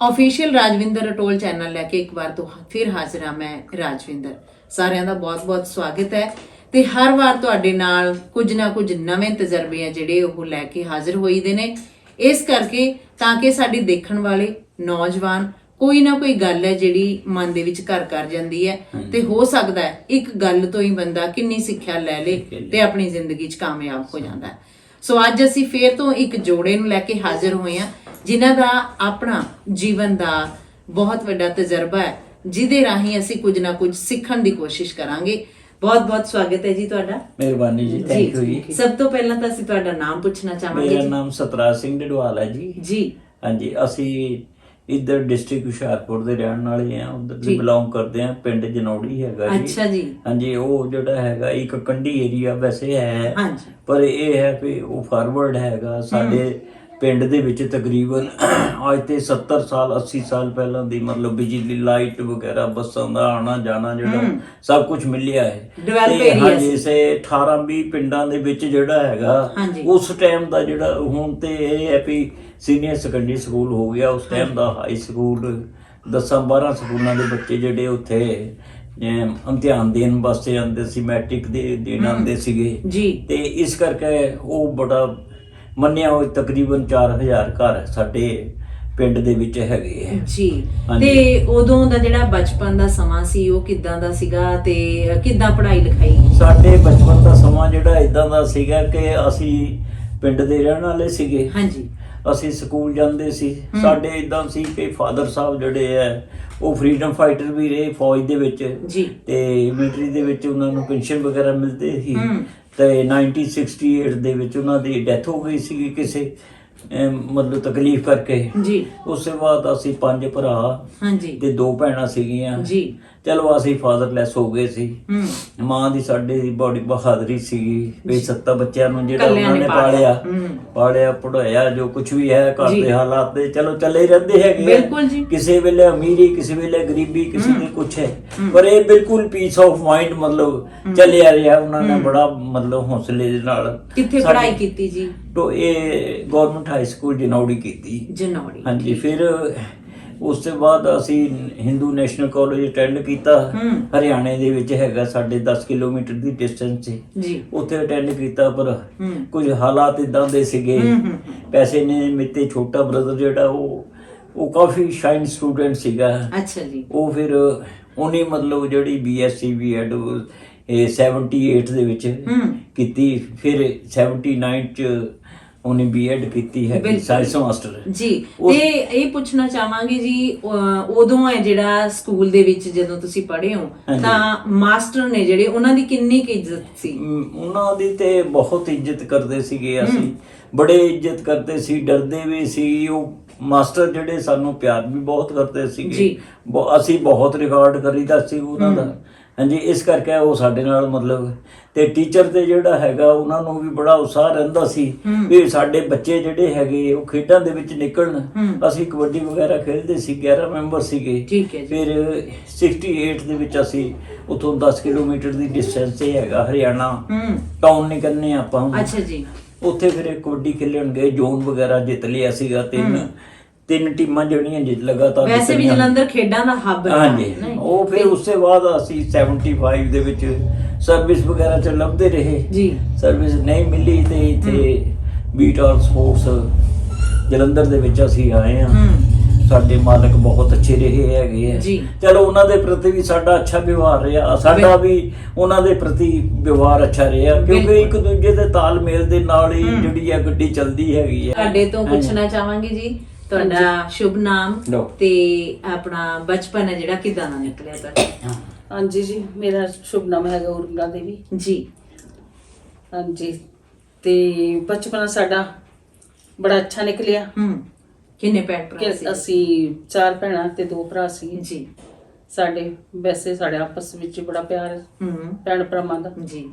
Official Rajwinder ਅਟੋਲ channel ਲੈ ਕੇ ਇੱਕ ਵਾਰ ਤੋਂ ਫਿਰ ਹਾਜ਼ਰ ਹਾਂ ਮੈਂ ਰਾਜਵਿੰਦਰ। ਸਾਰਿਆਂ ਦਾ ਬਹੁਤ-ਬਹੁਤ ਸਵਾਗਤ ਹੈ ਤੇ ਹਰ ਵਾਰ ਤੁਹਾਡੇ ਨਾਲ ਕੁਝ ਨਾ ਕੁਝ ਨਵੇਂ ਤਜਰਬੇ ਆ ਜਿਹੜੇ ਉਹ ਲੈ ਕੇ ਹਾਜ਼ਰ ਹੋਈਦੇ ਨੇ। ਇਸ ਕਰਕੇ ਤਾਂ ਕਿ ਸਾਡੀ ਦੇਖਣ ਵਾਲੇ ਨੌਜਵਾਨ ਕੋਈ ਨਾ ਕੋਈ ਗੱਲ ਹੈ ਜਿਹੜੀ ਮਨ ਦੇ ਵਿੱਚ ਘਰ ਕਰ ਜਾਂਦੀ ਹੈ ਤੇ ਹੋ ਸਕਦਾ ਹੈ ਇੱਕ ਗੱਲ ਤੋਂ ਹੀ ਬੰਦਾ ਕਿੰਨੀ ਸਿੱਖਿਆ ਲੈ ਲੇ ਤੇ ਆਪਣੀ ਜ਼ਿੰਦਗੀ 'ਚ ਕਾਮਯਾਬ ਹੋ ਜਾਂਦਾ ਹੈ। ਸੋ ਅੱਜ ਅਸੀਂ ਫੇਰ ਤੋਂ ਇੱਕ ਜੋੜੇ ਨੂੰ ਲੈ ਕੇ ਹਾਜ਼ਰ ਹੋਏ ਹਾਂ ਜਿਨ੍ਹਾਂ ਦਾ ਆਪਣਾ ਜੀਵਨ ਦਾ ਬਹੁਤ ਵੱਡਾ ਤਜਰਬਾ ਹੈ ਜਿਹਦੇ ਰਾਹੀਂ ਅਸੀਂ ਕੁਝ ਨਾ ਕੁਝ ਸਿੱਖਣ ਦੀ ਕੋਸ਼ਿਸ਼ ਕਰਾਂਗੇ। ਬਹੁਤ ਬਹੁਤ ਸਵਾਗਤ ਹੈ ਜੀ ਤੁਹਾਡਾ। ਮਿਹਰਬਾਨੀ ਜੀ ਥੈਂਕ ਯੂ ਜੀ। ਸਭ ਤੋਂ ਪਹਿਲਾਂ ਤਾਂ ਅਸੀਂ ਤੁਹਾਡਾ ਨਾਮ ਪੁੱਛਣਾ ਚਾਹਾਂਗੇ ਮੇਰਾ ਨਾਮ ਸਤਰਾਜ ਸਿੰਘ ਢਡਵਾਲ ਹੈ ਜੀ। ਜੀ। ਹਾਂਜੀ ਅਸੀਂ ਇੱਧਰ ਡਿਸਟ੍ਰਿਕਟ ਹੁਸ਼ਿਆਰਪੁਰ ਦੇ ਰਹਿਣ ਵਾਲੇ ਆ ਉਧਰ। ਦੇ ਬਿਲੋਂਗ ਕਰਦੇ ਆ ਪਿੰਡ ਜਨੌੜੀ ਹੈਗਾ ਜੀ ਅੱਛਾ ਜੀ ਹਾਂਜੀ ਉਹ ਜਿਹੜਾ ਹੈਗਾ ਇੱਕ ਕੰਢੀ ਏਰੀਆ ਵੈਸੇ ਹੈ ਹਾਂਜੀ ਪਰ ਇਹ ਹੈ ਕਿ ਉਹ ਫਾਰਵਰਡ ਹੈਗਾ ਸਾਡੇ ਪਿੰਡ ਦੇ ਵਿੱਚ ਤਕਰੀਬਨ ਅੱਜ ਤੇ 70 ਸਾਲ 80 ਸਾਲ ਪਹਿਲਾਂ ਦੀ ਮਤਲਬ ਬਿਜਲੀ ਲਾਈਟ ਵਗੈਰਾ ਬੱਸਾਂ ਦਾ ਆਣਾ ਜਾਣਾ ਜਿਹੜਾ। ਸਭ ਕੁਝ ਮਿਲਿਆ ਹੈ Develop ਤੇ area ਹਾਂਜੀ ਸੀ। ਸੇ 18 20 ਪਿੰਡਾਂ ਦੇ ਵਿੱਚ ਜਿਹੜਾ ਹੈਗਾ। ਉਸ ਟਾਈਮ ਦਾ ਜਿਹੜਾ ਹੁਣ ਤੇ ਇਹ ਹੈ ਵੀ ਸੀਨੀਅਰ ਸੈਕੰਡਰੀ ਸਕੂਲ ਹੋ ਗਿਆ ਉਸ ਟਾਈਮ ਦਾ ਹਾਈ ਸਕੂਲ 10 12 ਸਕੂਲਾਂ ਦੇ ਬੱਚੇ ਜਿਹੜੇ ਉੱਥੇ ਇਮਤਿਹਾਨ ਦੇਣ ਵਾਸਤੇ ਆਉਂਦੇ ਸੀ ਮੈਟ੍ਰਿਕ ਦੇ ਦੇਣ ਆਉਂਦੇ ਸੀਗੇ। ਜੀ। ਤੇ ਇਸ ਕਰਕੇ ਉਹ ਬੜਾ ਮੰਨਿਆ ਹੋਇਆ ਤਕਰੀਬਨ 4000 ਘਰ ਸਾਡੇ ਪਿੰਡ ਦੇ ਵਿੱਚ ਹੈਗੇ ਹੈ ਜੀ। ਤੇ ਉਦੋਂ ਦਾ ਜਿਹੜਾ ਬਚਪਨ ਦਾ ਸਮਾਂ ਸੀ ਉਹ ਕਿਦਾਂ ਦਾ ਸੀਗਾ ਤੇ ਕਿਦਾਂ ਪੜ੍ਹਾਈ ਲਿਖਾਈ? ਸਾਡੇ ਬਚਪਨ ਦਾ ਸਮਾਂ ਜਿਹੜਾ ਇਦਾਂ ਦਾ ਸੀਗਾ ਕਿ ਅਸੀਂ ਪਿੰਡ ਦੇ ਰਹਿਣ ਵਾਲੇ ਸੀਗੇ। ਹਾਂਜੀ। ਅਸੀਂ ਸਕੂਲ ਜਾਂਦੇ ਸੀ। ਸਾਡੇ ਇਦਾਂ ਸੀ ਕਿ ਫਾਦਰ ਸਾਹਿਬ ਜਿਹੜੇ ਆ ਉਹ ਫਰੀडम ਫਾਈਟਰ ਵੀ ਰਹੇ ਫੌਜ ਦੇ ਵਿੱਚ। ਜੀ। ਤੇ ਮਿਲਟਰੀ ਦੇ ਵਿੱਚ ਉਹਨਾਂ ਨੂੰ ਪੈਨਸ਼ਨ ਵਗੈਰਾ ਮਿਲਦੇ ਸੀ। ਤੇ 1968 ਦੇ ਵਿੱਚ ਉਹਨਾਂ ਦੀ ਡੈਥ ਹੋ ਗਈ ਸੀ ਕਿਸੇ। ਮਤਲਬ ਤਕਲੀਫ ਕਰਕੇ। ਜੀ। ਉਸ ਤੋਂ ਬਾਅਦ ਅਸੀਂ ਪੰਜ ਭਰਾ ਹਾਂਜੀ। ਤੇ ਦੋ ਭੈਣਾਂ ਸੀਗੀਆਂ। ਜੀ। ਚਲੋ ਅਸੀਂ ਫਾਦਰਲੈਸ ਹੋ ਗਏ ਸੀ। ਹੂੰ। ਮਾਂ ਦੀ ਸਾਡੇ ਦੀ ਬੜੀ ਬਹਾਦਰੀ ਸੀਗੀ ਵੀ ਸੱਤਾ ਬੱਚਿਆਂ ਨੂੰ ਜਿਹੜਾ ਕੱਲਿਆਂ ਉਹਨਾਂ ਨੇ ਨੇ ਪਾਲਿਆ। ਪਾਲਿਆ। ਪੜਾਇਆ ਜੋ ਕੁਝ ਵੀ ਹੈ ਘਰ ਜੀ। ਦੇ ਹਾਲਾਤ ਦੇ। ਚਲੋ ਚੱਲੇ ਹੀ ਰਹਿੰਦੇ ਹੈਗੇ ਆ। ਬਿਲਕੁਲ ਜੀ। ਕਿਸੇ ਵੇਲੇ ਅਮੀਰੀ ਕਿਸੇ ਵੇਲੇ ਗਰੀਬੀ ਕਿਸੇ। ਦੇ ਕੁਝ ਹੈ। ਪਰ ਇਹ ਬਿਲਕੁਲ ਪੀਸ ਆਫ ਮਾਈਂਡ ਮਤਲਬ ਚੱਲਿਆ ਰਿਹਾ। ਉਹਨਾਂ ਨੇ ਬੜਾ ਮਤਲਬ ਹੌਸਲੇ ਦੇ ਨਾਲ ਕਿੱਥੇ ਸਾਡੇ- ਪੜ੍ਹਾਈ ਕੀਤੀ ਜੀ? ਤੋ ਇਹ ਗਵਰਨਮੈਂਟ ਹਾਈ ਸਕੂਲ ਜਨੌੜੀ ਕੀਤੀ। ਜਨੌੜੀ ਹਾਂਜੀ ਫਿਰ ਉਸ ਤੋਂ ਬਾਅਦ ਅਸੀਂ ਹਿੰਦੂ ਨੈਸ਼ਨਲ ਕਾਲਜ ਅਟੈਂਡ ਕੀਤਾ। ਹਰਿਆਣੇ ਦੇ ਵਿੱਚ ਹੈਗਾ ਸਾਡੇ 10 ਕਿਲੋਮੀਟਰ ਦੀ ਡਿਸਟੈਂਸ ਸੀ। ਜੀ। ਉੱਥੇ ਅਟੈਂਡ ਕੀਤਾ ਪਰ ਕੁਝ ਹਾਲਾਤ ਇਦਾਂ ਦੇ ਸੀਗੇ। ਪੈਸੇ ਨੇ ਮੇਤੇ ਛੋਟਾ ਬ੍ਰਦਰ ਜਿਹੜਾ ਉਹ ਉਹ ਕਾਫੀ ਸ਼ਾਈਨ ਸਟੂਡੈਂਟ ਸੀਗਾ। ਅੱਛਾ ਜੀ। ਉਹ ਫਿਰ ਉਹਨੇ ਮਤਲਬ ਜਿਹੜੀ ਬੀਐਸਸੀ ਬੀਐਡ ਇਹ 78 ਦੇ ਵਿੱਚ ਕੀਤੀ। ਫਿਰ 79 ਚ ਉਹਨੇ ਬੀਐਡ ਕੀਤੀ ਹੈ ਬਿਲਕੁਲ। ਸਾਇੰਸ ਮਾਸਟਰ ਜੀ ਉਸ- ਤੇ ਇਹ ਪੁੱਛਣਾ ਚਾਹਾਂਗੇ ਜੀ ਉਦੋਂ ਹੈ ਜਿਹੜਾ ਸਕੂਲ ਦੇ ਵਿੱਚ ਜਦੋਂ ਤੁਸੀਂ ਪੜ੍ਹੇ ਹੋ ਹਾਂਜੀ। ਤਾਂ ਮਾਸਟਰ ਨੇ ਜਿਹੜੇ ਉਹਨਾਂ ਦੀ ਕਿੰਨੀ ਕੁ ਇੱਜ਼ਤ ਸੀ? ਅਮ, ਉਹਨਾਂ ਦੀ ਤੇ ਬਹੁਤ ਇੱਜ਼ਤ ਕਰਦੇ ਸੀਗੇ ਅਸੀਂ। ਬੜੇ ਇੱਜ਼ਤ ਕਰਦੇ ਸੀ ਡਰਦੇ ਵੀ ਸੀ। ਉਹ ਮਾਸਟਰ ਜਿਹੜੇ ਸਾਨੂੰ ਪਿਆਰ ਵੀ ਬਹੁਤ ਕਰਦੇ ਜੀ। ਸੀਗੇ ਬਹੁ- ਅਸੀਂ ਬਹੁਤ ਰਿਕਾਰਡ ਕਰੀਦਾ ਸੀ ਉਹਨਾਂ ਦਾ। ਹਾਂਜੀ ਇਸ ਕਰਕੇ ਉਹ ਸਾਡੇ ਨਾਲ ਮਤਲਬ ਤੇ ਟੀਚਰ ਤੇ ਜਿਹੜਾ ਹੈਗਾ ਉਹਨਾਂ ਨੂੰ ਵੀ ਬੜਾ ਉਤਸ਼ਾਹ ਰਹਿੰਦਾ ਸੀ। ਵੀ ਸਾਡੇ ਬੱਚੇ ਜਿਹੜੇ ਹੈਗੇ ਉਹ ਖੇਡਾਂ ਦੇ ਵਿੱਚ ਨਿਕਲਣ। ਅਸੀਂ ਕਬੱਡੀ ਵਗੈਰਾ ਖੇਡਦੇ ਸੀ 11 ਮੈਂਬਰ ਸੀਗੇ ਠੀਕ ਹੈ ਜੀ ਫਿਰ 68 ਦੇ ਵਿੱਚ ਅਸੀਂ ਉਥੋਂ 10 ਕਿਲੋਮੀਟਰ ਦੀ ਡਿਸਟੈਂਸ ਤੇ ਹੈਗਾ ਹਰਿਆਣਾ ਟਾਊਨ ਨਿਕਲਨੇ ਆਪਾਂ। ਅੱਛਾ ਜੀ ਉੱਥੇ ਫਿਰ ਕਬੱਡੀ ਖੇਲਣ ਗਏ ਜ਼ੋਨ ਵਗੈਰਾ ਜਿੱਤ ਲਿਆ ਸੀਗਾ ਤਿੰਨ। ਤਿੰਨ ਟੀਮਾਂ ਜਿਹੜੀਆਂ ਜਿੱਤ ਲਗਾਤਾਰ ਵੈਸੇ ਵੀ ਜਿੱਤੀਆਂ। ਜਲੰਧਰ ਖੇਡਾਂ ਦਾ ਹੱਬ ਹੈ ਹਾਂਜੀ? ਉਹ ਫਿਰ ਉਸ ਬਾਅਦ ਅਸੀਂ 75 ਦੇ ਵਿੱਚ ਸਰਵਿਸ ਵਗੈਰਾ ਚ ਲੱਭਦੇ ਰਹੇ ਜੀ ਸਰਵਿਸ ਨਹੀਂ ਮਿਲੀ ਤੇ ਇੱਥੇ ਬੀਟ ਆਲ ਸਪੋਰਟਸ ਜਲੰਧਰ ਦੇ ਵਿੱਚ ਅਸੀਂ ਆਏ ਹੂੰ ਸਾਡੇ ਮਾਲਕ ਬਹੁਤ ਅੱਛੇ ਰਹੇ ਹੈਗੇ ਆ ਜੀ। ਚਲੋ ਉਹਨਾਂ ਦੇ ਪ੍ਰਤੀ ਵੀ ਸਾਡਾ ਅੱਛਾ ਵਿਵਹਾਰ ਰਿਹਾ ਸਾਡਾ ਵੀ ਉਹਨਾਂ ਦੇ ਪ੍ਰਤੀ ਵਿਵਹਾਰ ਅੱਛਾ ਰਿਹਾ ਕਿਉਂਕਿ ਬਿਲਕੁਲ। ਇੱਕ ਦੂਜੇ ਦੇ ਤਾਲਮੇਲ ਦੇ ਨਾਲ ਹੀ ਹਮ। ਜਿਹੜੀ ਆ ਗੱਡੀ ਚੱਲਦੀ ਹੈਗੀ ਹੈ ਤੁਹਾਡੇ ਤੋਂ ਹਾਂਜੀ। ਪੁੱਛਣਾ ਚਾਹਾਂਗੇ ਜੀ ਤੁਹਾਡਾ ਸ਼ੁਭ ਨਾਮ ਲਓ। ਤੇ ਆਪਣਾ ਬਚਪਨ ਹੈ ਜਿਹੜਾ ਕਿਦਾਂ ਦਾ ਨਿਕਲਿਆ ਤੁਹਾਡਾ? ਹਾਂਜੀ ਜੀ ਮੇਰਾ ਸ਼ੁਭ ਨਾਮ ਹੈਗਾ ਉਰਮਿਲਾ ਦੇਵੀ। ਜੀ। ਹਾਂਜੀ ਤੇ ਬਚਪਨ ਸਾਡਾ ਬੜਾ ਅੱਛਾ ਨਿਕਲਿਆ। ਹੂੰ ਕਿੰਨੇ ਭੈਣ ਭਰਾ ਕਿ ਸੀ ਅਸੀਂ ਚਾਰ ਭੈਣਾਂ ਤੇ ਦੋ ਭਰਾ ਸੀ ਜੀ। ਸਾਡੇ ਵੈਸੇ ਸਾਡੇ ਆਪਸ ਵਿੱਚ ਬੜਾ ਪਿਆਰ ਹੂੰ। ਭੈਣ ਭਰਾਵਾਂ ਦਾ। ਜੀ।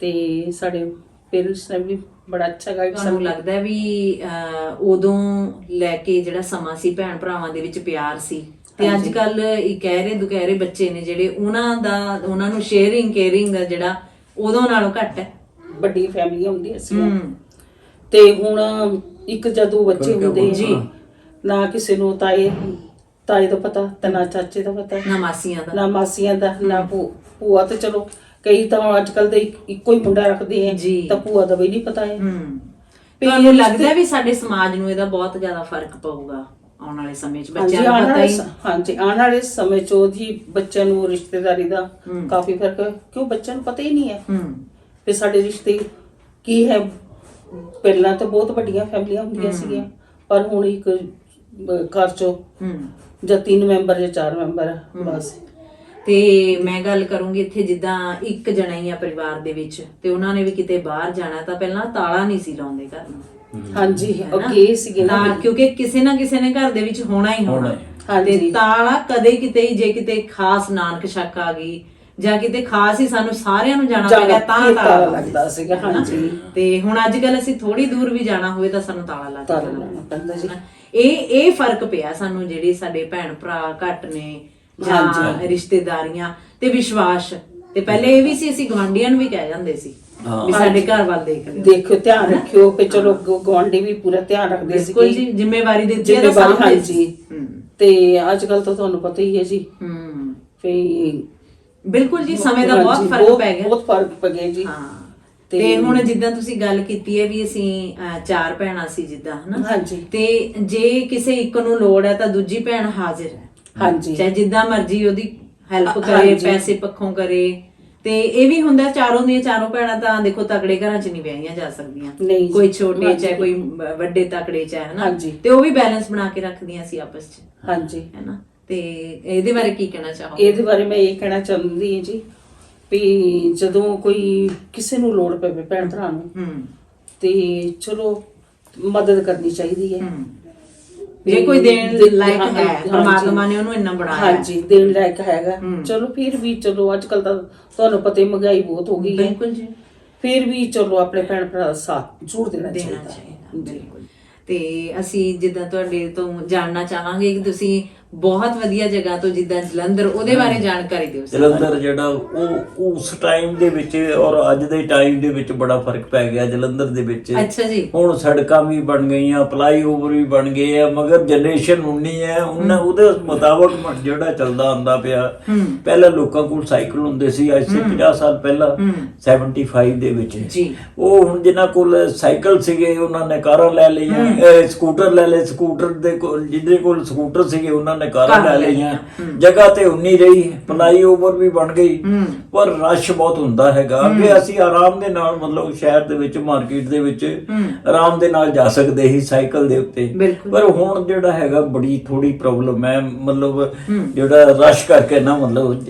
ਤੇ ਸਾਡੇ ਪੇਰੈਂਟਸ ਨੇ ਵੀ ਬੜਾ ਅੱਛਾ ਗਾਈਡ ਤੁਹਾਨੂੰ ਲੱਗਦਾ ਹੈ ਵੀ ਅਹ, ਉਦੋਂ ਲੈ ਕੇ ਜਿਹੜਾ ਸਮਾਂ ਸੀ ਭੈਣ ਭਰਾਵਾਂ ਦੇ ਵਿੱਚ ਪਿਆਰ ਸੀ? ਤੇ ਅੱਜ ਹਾਂਜੀ। ਕੱਲ ਇਹ ਕਹਿਰੇ ਦੁਕਹਿਰੇ ਬੱਚੇ ਨੇ ਜਿਹੜੇ ਉਹਨਾਂ ਦਾ ਉਹਨਾਂ ਨੂੰ ਸ਼ੇਅਰਿੰਗ ਕੇਅਰਿੰਗ ਦਾ ਜਿਹੜਾ ਉਦੋਂ ਨਾਲੋਂ ਘੱਟ ਹੈ। ਵੱਡੀ ਫੈਮਿਲੀ ਹੁੰਦੀ ਸੀ। ਹੂੰ। ਤੇ ਹੁਣ ਇੱਕ ਜਦੋਂ ਬੱਚੇ ਹੁੰਦੇ ਜੀ। ਜੀ ਨਾ ਕਿਸੇ ਨੂੰ ਤਾਏ ਤਾਏ ਦਾ ਪਤਾ ਤੇ ਨਾ ਚਾਚੇ ਦਾ ਪਤਾ ਨਾ ਮਾਸੀਆਂ ਦਾ। ਨਾ ਮਾਸੀਆਂ ਦਾ ਨਾ ਭੂ- ਭੂਆ ਤੇ ਚਲੋ। ਕਈ ਤਾਂ ਅੱਜ ਕੱਲ ਦੇ ਇੱਕ- ਹੀ ਮੁੰਡਾ ਰੱਖਦੇ ਆ ਜੀ। ਤਾਂ ਭੂਆ ਦਾ ਵੀ ਨਹੀਂ ਪਤਾ ਹੈ ਹੂੰ ਵੀ ਤੁਹਾਨੂੰ ਇਹ ਲੱਗਦਾ ਵੀ ਸਾਡੇ ਸਮਾਜ ਨੂੰ ਇਹਦਾ ਬਹੁਤ ਜ਼ਿਆਦਾ ਫ਼ਰਕ ਪਊਗਾ ਆਉਣ ਵਾਲੇ ਸਮੇਂ 'ਚ ਹਾਂਜੀ ਬੱਚਿਆਂ ਨੂੰ ਆਉਣ ਪਤਾ ਵਾਲੇ ਹੀ ਸ- ਹਾਂਜੀ ਆਉਣ ਵਾਲੇ ਸਮੇਂ ਚ ਉਹਦੀ ਬੱਚਿਆਂ ਨੂੰ ਰਿਸ਼ਤੇਦਾਰੀ ਦਾ ਹੂੰ। ਕਾਫੀ ਫ਼ਰਕ ਹੈ ਕਿਉਂ ਬੱਚਿਆਂ ਨੂੰ ਪਤਾ ਹੀ ਨਹੀਂ ਹੈ ਹੂੰ ਵੀ ਸਾਡੇ ਰਿਸ਼ਤੇ ਕੀ ਹੈ ਪਹਿਲਾਂ ਤਾਂ ਬਹੁਤ ਵੱਡੀਆਂ ਫੈਮਲੀਆਂ ਹੁੰਦੀਆਂ। ਸੀਗੀਆਂ ਪਰ ਹੁਣ ਇੱਕ ਅਹ, ਘਰ ਚੋਂ ਹੂੰ ਜਾਂ ਤਿੰਨ ਮੈਂਬਰ ਜਾਂ ਚਾਰ ਮੈਂਬਰ ਆ। ਬਸ ਤੇ ਮੈਂ ਗੱਲ ਕਰੂੰਗੀ ਇੱਥੇ ਜਿੱਦਾਂ ਇੱਕ ਜਣਾ ਹੀ ਆ ਪਰਿਵਾਰ ਦੇ ਵਿੱਚ ਤੇ ਉਹਨਾਂ ਨੇ ਵੀ ਕਿਤੇ ਬਾਹਰ ਜਾਣਾ ਤਾਂ ਪਹਿਲਾਂ ਤਾਲਾ ਨਹੀਂ ਸੀ ਲਾਉਂਦੇ ਘਰ ਨੂੰ ਹਾਂਜੀ? ਅੱਗੇ ਸੀਗੇ ਨਾ ਤਾਂ ਕਿਉਂਕਿ ਕਿਸੇ ਨਾ ਕਿਸੇ ਨੇ ਘਰ ਦੇ ਵਿੱਚ ਹੋਣਾ ਹੀ ਹੋਣਾ ਹੋਣਾ ਹੀ। ਹਾਂਜੀ। ਤੇ ਤਾਲਾ ਕਦੇ ਕਿਤੇ ਹੀ ਜੇ ਕਿਤੇ ਖਾਸ ਨਾਨਕ ਸ਼ੱਕ ਆ ਗਈ ਜਾਂ ਕਿਤੇ ਖਾਸ ਹੀ ਸਾਨੂੰ ਸਾਰਿਆਂ ਨੂੰ ਜਾਣਾ ਪੈਗਾ ਤਾਂ ਤਾਲਾ ਤਾਲਾ ਲੱਗਦਾ ਸੀਗਾ? ਹਾਂਜੀ। ਤੇ ਹੁਣ ਅੱਜ ਕੱਲ ਅਸੀਂ ਥੋੜੀ ਦੂਰ ਵੀ ਜਾਣਾ ਹੋਵੇ ਤਾਂ ਸਾਨੂੰ ਤਾਲਾ ਲੱਗ ਤਾਲਾ ਜਾਂਦਾ ਲਾਉਣਾ ਪੈਂਦਾ ਜੀ ਇਹ ਇਹ ਫ਼ਰਕ ਪਿਆ ਸਾਨੂੰ ਜਿਹੜੇ ਸਾਡੇ ਭੈਣ ਭਰਾ ਘੱਟ ਨੇ ਜਾਂ ਹਾਂਜੀ। ਰਿਸ਼ਤੇਦਾਰੀਆਂ ਤੇ ਵਿਸ਼ਵਾਸ। ਤੇ ਪਹਿਲੇ ਇਹ ਵੀ ਸੀ ਅਸੀਂ ਗਵਾਂਢੀਆਂ ਨੂੰ ਵੀ ਕਹਿ ਜਾਂਦੇ ਸੀ ਹਾਂ। ਵੀ ਸਾਡੇ ਘਰ ਵੱਲ ਦੇਖ ਲਿਓ। ਦੇਖਿਓ ਧਿਆਨ ਰੱਖਿਓ ਕਿ ਚਲੋ ਗਵਾਂਢੀ ਵੀ ਪੂਰਾ ਧਿਆਨ ਰੱਖਦੇ ਬਿਲਕੁਲ ਜੀ ਜ਼ਿੰਮੇਵਾਰੀ ਤਾਂ ਜ਼ਿੰਮੇਵਾਰੀ ਸੀ। ਹਾਂਜੀ ਤੇ ਅੱਜ ਕੱਲ ਤਾਂ ਤੁਹਾਨੂੰ ਪਤਾ ਹੀ ਹੈ ਜੀ। ਹੂੰ। ਵੀ ਬਿਲਕੁਲ ਜੀ ਸਮੇਂ ਦਾ ਬਹੁਤ ਫ਼ਰਕ ਪੈ ਗਿਆ। ਬਹੁਤ ਫ਼ਰਕ ਪੈ ਗਿਆ ਜੀ। ਹਾਂ। ਤੇ- ਤੇ ਹੁਣ ਜਿੱਦਾਂ ਤੁਸੀਂ ਗੱਲ ਕੀਤੀ ਹੈ ਵੀ ਅਸੀਂ ਅਹ, ਚਾਰ ਭੈਣਾਂ ਸੀ ਜਿੱਦਾਂ ਹਨਾ? ਹਾਂਜੀ। ਤੇ ਜੇ ਕਿਸੇ ਇੱਕ ਨੂੰ ਲੋੜ ਹੈ ਤਾਂ ਦੂਜੀ ਭੈਣ ਹਾਜ਼ਰ ਹੈ। ਹਾਂਜੀ। ਚਾਹੇ ਜਿੱਦਾਂ ਮਰਜ਼ੀ ਉਹਦੀ ਹੈਲਪ ਹਾਂ- ਕਰੇ ਹਾਂਜੀ। ਪੈਸੇ ਪੱਖੋਂ ਕਰੇ। ਤੇ ਇਹ ਵੀ ਹੁੰਦਾ ਚਾਰੋਂ ਦੀਆਂ ਚਾਰੋਂ ਭੈਣਾਂ ਤਾਂ ਦੇਖੋ ਤਕੜੇ ਘਰਾਂ 'ਚ ਨਹੀਂ ਵਿਆਹੀਆਂ ਜਾ ਸਕਦੀਆਂ। ਜੀ। ਕੋਈ ਛੋਟੇ ਹਾਂਜੀ। ਚਾਹੇ ਕੋਈ ਵੱਡੇ ਤਕੜੇ ਚਾਹੇ ਹਨਾ? ਹਾਂਜੀ। ਤੇ ਉਹ ਵੀ ਬੈਲੈਂਸ ਬਣਾ ਕੇ ਰੱਖਦੀਆਂ ਸੀ ਆਪਸ 'ਚ। ਹਾਂਜੀ। ਹੈਨਾ? ਤੇ ਇਹਦੇ ਬਾਰੇ ਕੀ ਕਹਿਣਾ ਚਾਹੋਗੇ? ਇਹਦੇ ਬਾਰੇ ਮੈਂ ਇਹ ਕਹਿਣਾ ਚਾਹੁੰਦੀ ਹਾਂ ਜੀ ਵੀ ਜਦੋਂ ਕੋਈ ਕਿਸੇ ਨੂੰ ਲੋੜ ਪਵੇ ਭੈਣ ਭਰਾ ਨੂੰ ਹੂੰ। ਤੇ ਚਲੋ ਮਦਦ ਕਰਨੀ ਚਾਹੀਦੀ ਹੈ। ਹੂੰ। ਜੇ ਕੋਈ ਦੇਣ ਲਾਇਕ ਹਾਂ-। ਪਰਮਾਤਮਾ ਨੇ ਉਹਨੂੰ ਇੰਨਾ ਬਣਾਇਆ ਹੈ। ਹਾਂਜੀ ਦੇਣ ਲਾਇਕ ਹੈਗਾ। ਚਲੋ ਫਿਰ ਵੀ ਚਲੋ ਅੱਜ ਕੱਲ ਤਾਂ ਤੁਹਾਨੂੰ ਪਤਾ ਹੀ ਮਹਿੰਗਾਈ ਬਹੁਤ ਹੋ ਗਈ ਹੈ ਬਿਲਕੁਲ ਜੀ ਫਿਰ ਵੀ ਚਲੋ ਆਪਣੇ ਭੈਣ ਭਰਾ ਦਾ ਸਾਥ ਜ਼ਰੂਰ ਦੇਣਾ ਚਾਹੀਦਾ ਚਾਹੀਦਾ ਬਿਲਕੁਲ ਤੇ ਅਸੀਂ ਜਿੱਦਾਂ ਤੁਹਾਡੇ ਤੋਂ ਜਾਣਨਾ ਚਾਹਾਂਗੇ ਕਿ ਤੁਸੀਂ ਬਹੁਤ ਵਧੀਆ ਜਗ੍ਹਾ ਤੋਂ ਜਿੱਦਾਂ ਜਲੰਧਰ ਉਹਦੇ ਬਾਰੇ ਜਾਣਕਾਰੀ ਦਿਓ ਸਾਨੂੰ। ਜਲੰਧਰ ਜਿਹੜਾ ਉਹ ਉਸ ਟਾਈਮ ਦੇ ਵਿੱਚ ਔਰ ਅੱਜ ਦੇ ਟਾਈਮ ਦੇ ਵਿੱਚ ਬੜਾ ਫ਼ਰਕ ਪੈ ਗਿਆ ਜਲੰਧਰ ਦੇ ਵਿੱਚ। ਅੱਛਾ ਜੀ। ਹੁਣ ਸੜਕਾਂ ਵੀ ਬਣ ਗਈਆਂ ਫਲਾਈ ਓਵਰ ਵੀ ਬਣ ਗਏ ਆ ਮਗਰ ਜਨਰੇਸ਼ਨ ਉਨੀ ਹੈ ਉਹਨਾਂ ਉਹਦੇ ਮੁਤਾਬਕ ਮ- ਜਿਹੜਾ ਚੱਲਦਾ ਆਂਦਾ ਪਿਆ। ਹੂੰ ਪਹਿਲਾਂ ਲੋਕਾਂ ਕੋਲ ਸਾਈਕਲ ਹੁੰਦੇ ਸੀ ਅੱਜ ਤੋਂ 50 ਸਾਲ ਪਹਿਲਾਂ ਹੂੰ 75 ਦੇ ਵਿੱਚ। ਜੀ। ਉਹ ਹੁਣ ਜਿਨ੍ਹਾਂ ਕੋਲ ਸਾਈਕਲ ਸੀਗੇ ਉਹਨਾਂ ਨੇ ਕਾਰਾਂ ਲੈ ਲਈਆਂ ਸਕੂਟਰ ਲੈ ਲਏ ਸਕੂਟਰ ਦੇ ਕੋਲ ਜਿਹਦੇ ਕੋਲ ਸਕੂਟਰ ਸੀਗੇ ਉਹਨਾਂ ਨੇ ਕਾਰਾਂ ਲੈ ਲਈਆਂ। ਜਗ੍ਹਾ ਤੇ ਉਨੀ ਰਹੀ ਫਲਾਈ ਓਵਰ ਵੀ ਬਣ ਗਈ। ਪਰ ਰਸ਼ ਬਹੁਤ ਹੁੰਦਾ ਹੈਗਾ ਕਿ ਅਸੀਂ ਆਰਾਮ ਦੇ ਨਾਲ ਮਤਲਬ ਸ਼ਹਿਰ ਦੇ ਵਿੱਚ ਮਾਰਕੀਟ ਦੇ ਵਿੱਚ ਆਰਾਮ ਦੇ ਨਾਲ ਜਾ ਸਕਦੇ ਸੀ ਸਾਈਕਲ ਦੇ ਉੱਤੇ। ਪਰ ਹੁਣ ਜਿਹੜਾ ਹੈਗਾ ਬੜੀ ਥੋੜੀ ਪ੍ਰੋਬਲਮ ਹੈ। ਮਤਲਬ। ਜਿਹੜਾ ਰਸ਼ ਕਰਕੇ ਨਾ ਮਤਲਬ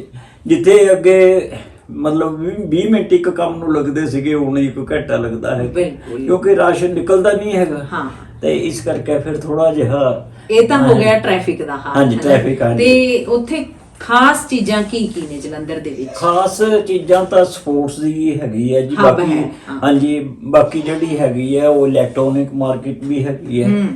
ਜਿੱਥੇ ਅੱਗੇ ਮਤਲਬ 20 ਮਿੰਟ ਇੱਕ ਕੰਮ ਨੂੰ ਲੱਗਦੇ ਸੀਗੇ ਹੁਣ ਇੱਕ ਘੰਟਾ ਲੱਗਦਾ ਹੈ। ਕਿਉਂਕਿ ਰਸ਼ ਨਿਕਲਦਾ ਨਹੀਂ ਹੈਗਾ ਹਾਂ ਤੇ ਇਸ ਕਰਕੇ ਫਿਰ ਥੋੜਾ ਜਿਹਾ ਇਹ ਤਾਂ ਹੋ ਗਿਆ ਟ੍ਰੈਫਿਕ ਦਾ ਹਾਲ ਹਾਂਜੀ? ਟ੍ਰੈਫਿਕ, ਹਾਂਜੀ। ਤੇ ਉੱਥੇ ਖਾਸ ਚੀਜ਼ਾਂ ਕੀ ਕੀ ਨੇ ਜਲੰਧਰ ਦੇ ਵਿੱਚ ਖਾਸ ਚੀਜ਼ਾਂ ਤਾਂ ਸਪੋਰਟਸ ਦੀ ਹੈਗੀ ਹੈ ਜੀ ਬਾਕੀ। ਹਾਂਜੀ ਬਾਕੀ ਜਿਹੜੀ ਹੈਗੀ ਹੈ ਉਹ ਇਲੈਕਟ੍ਰੋਨਿਕ ਮਾਰਕੀਟ ਵੀ ਹੈਗੀ ਹੂੰ।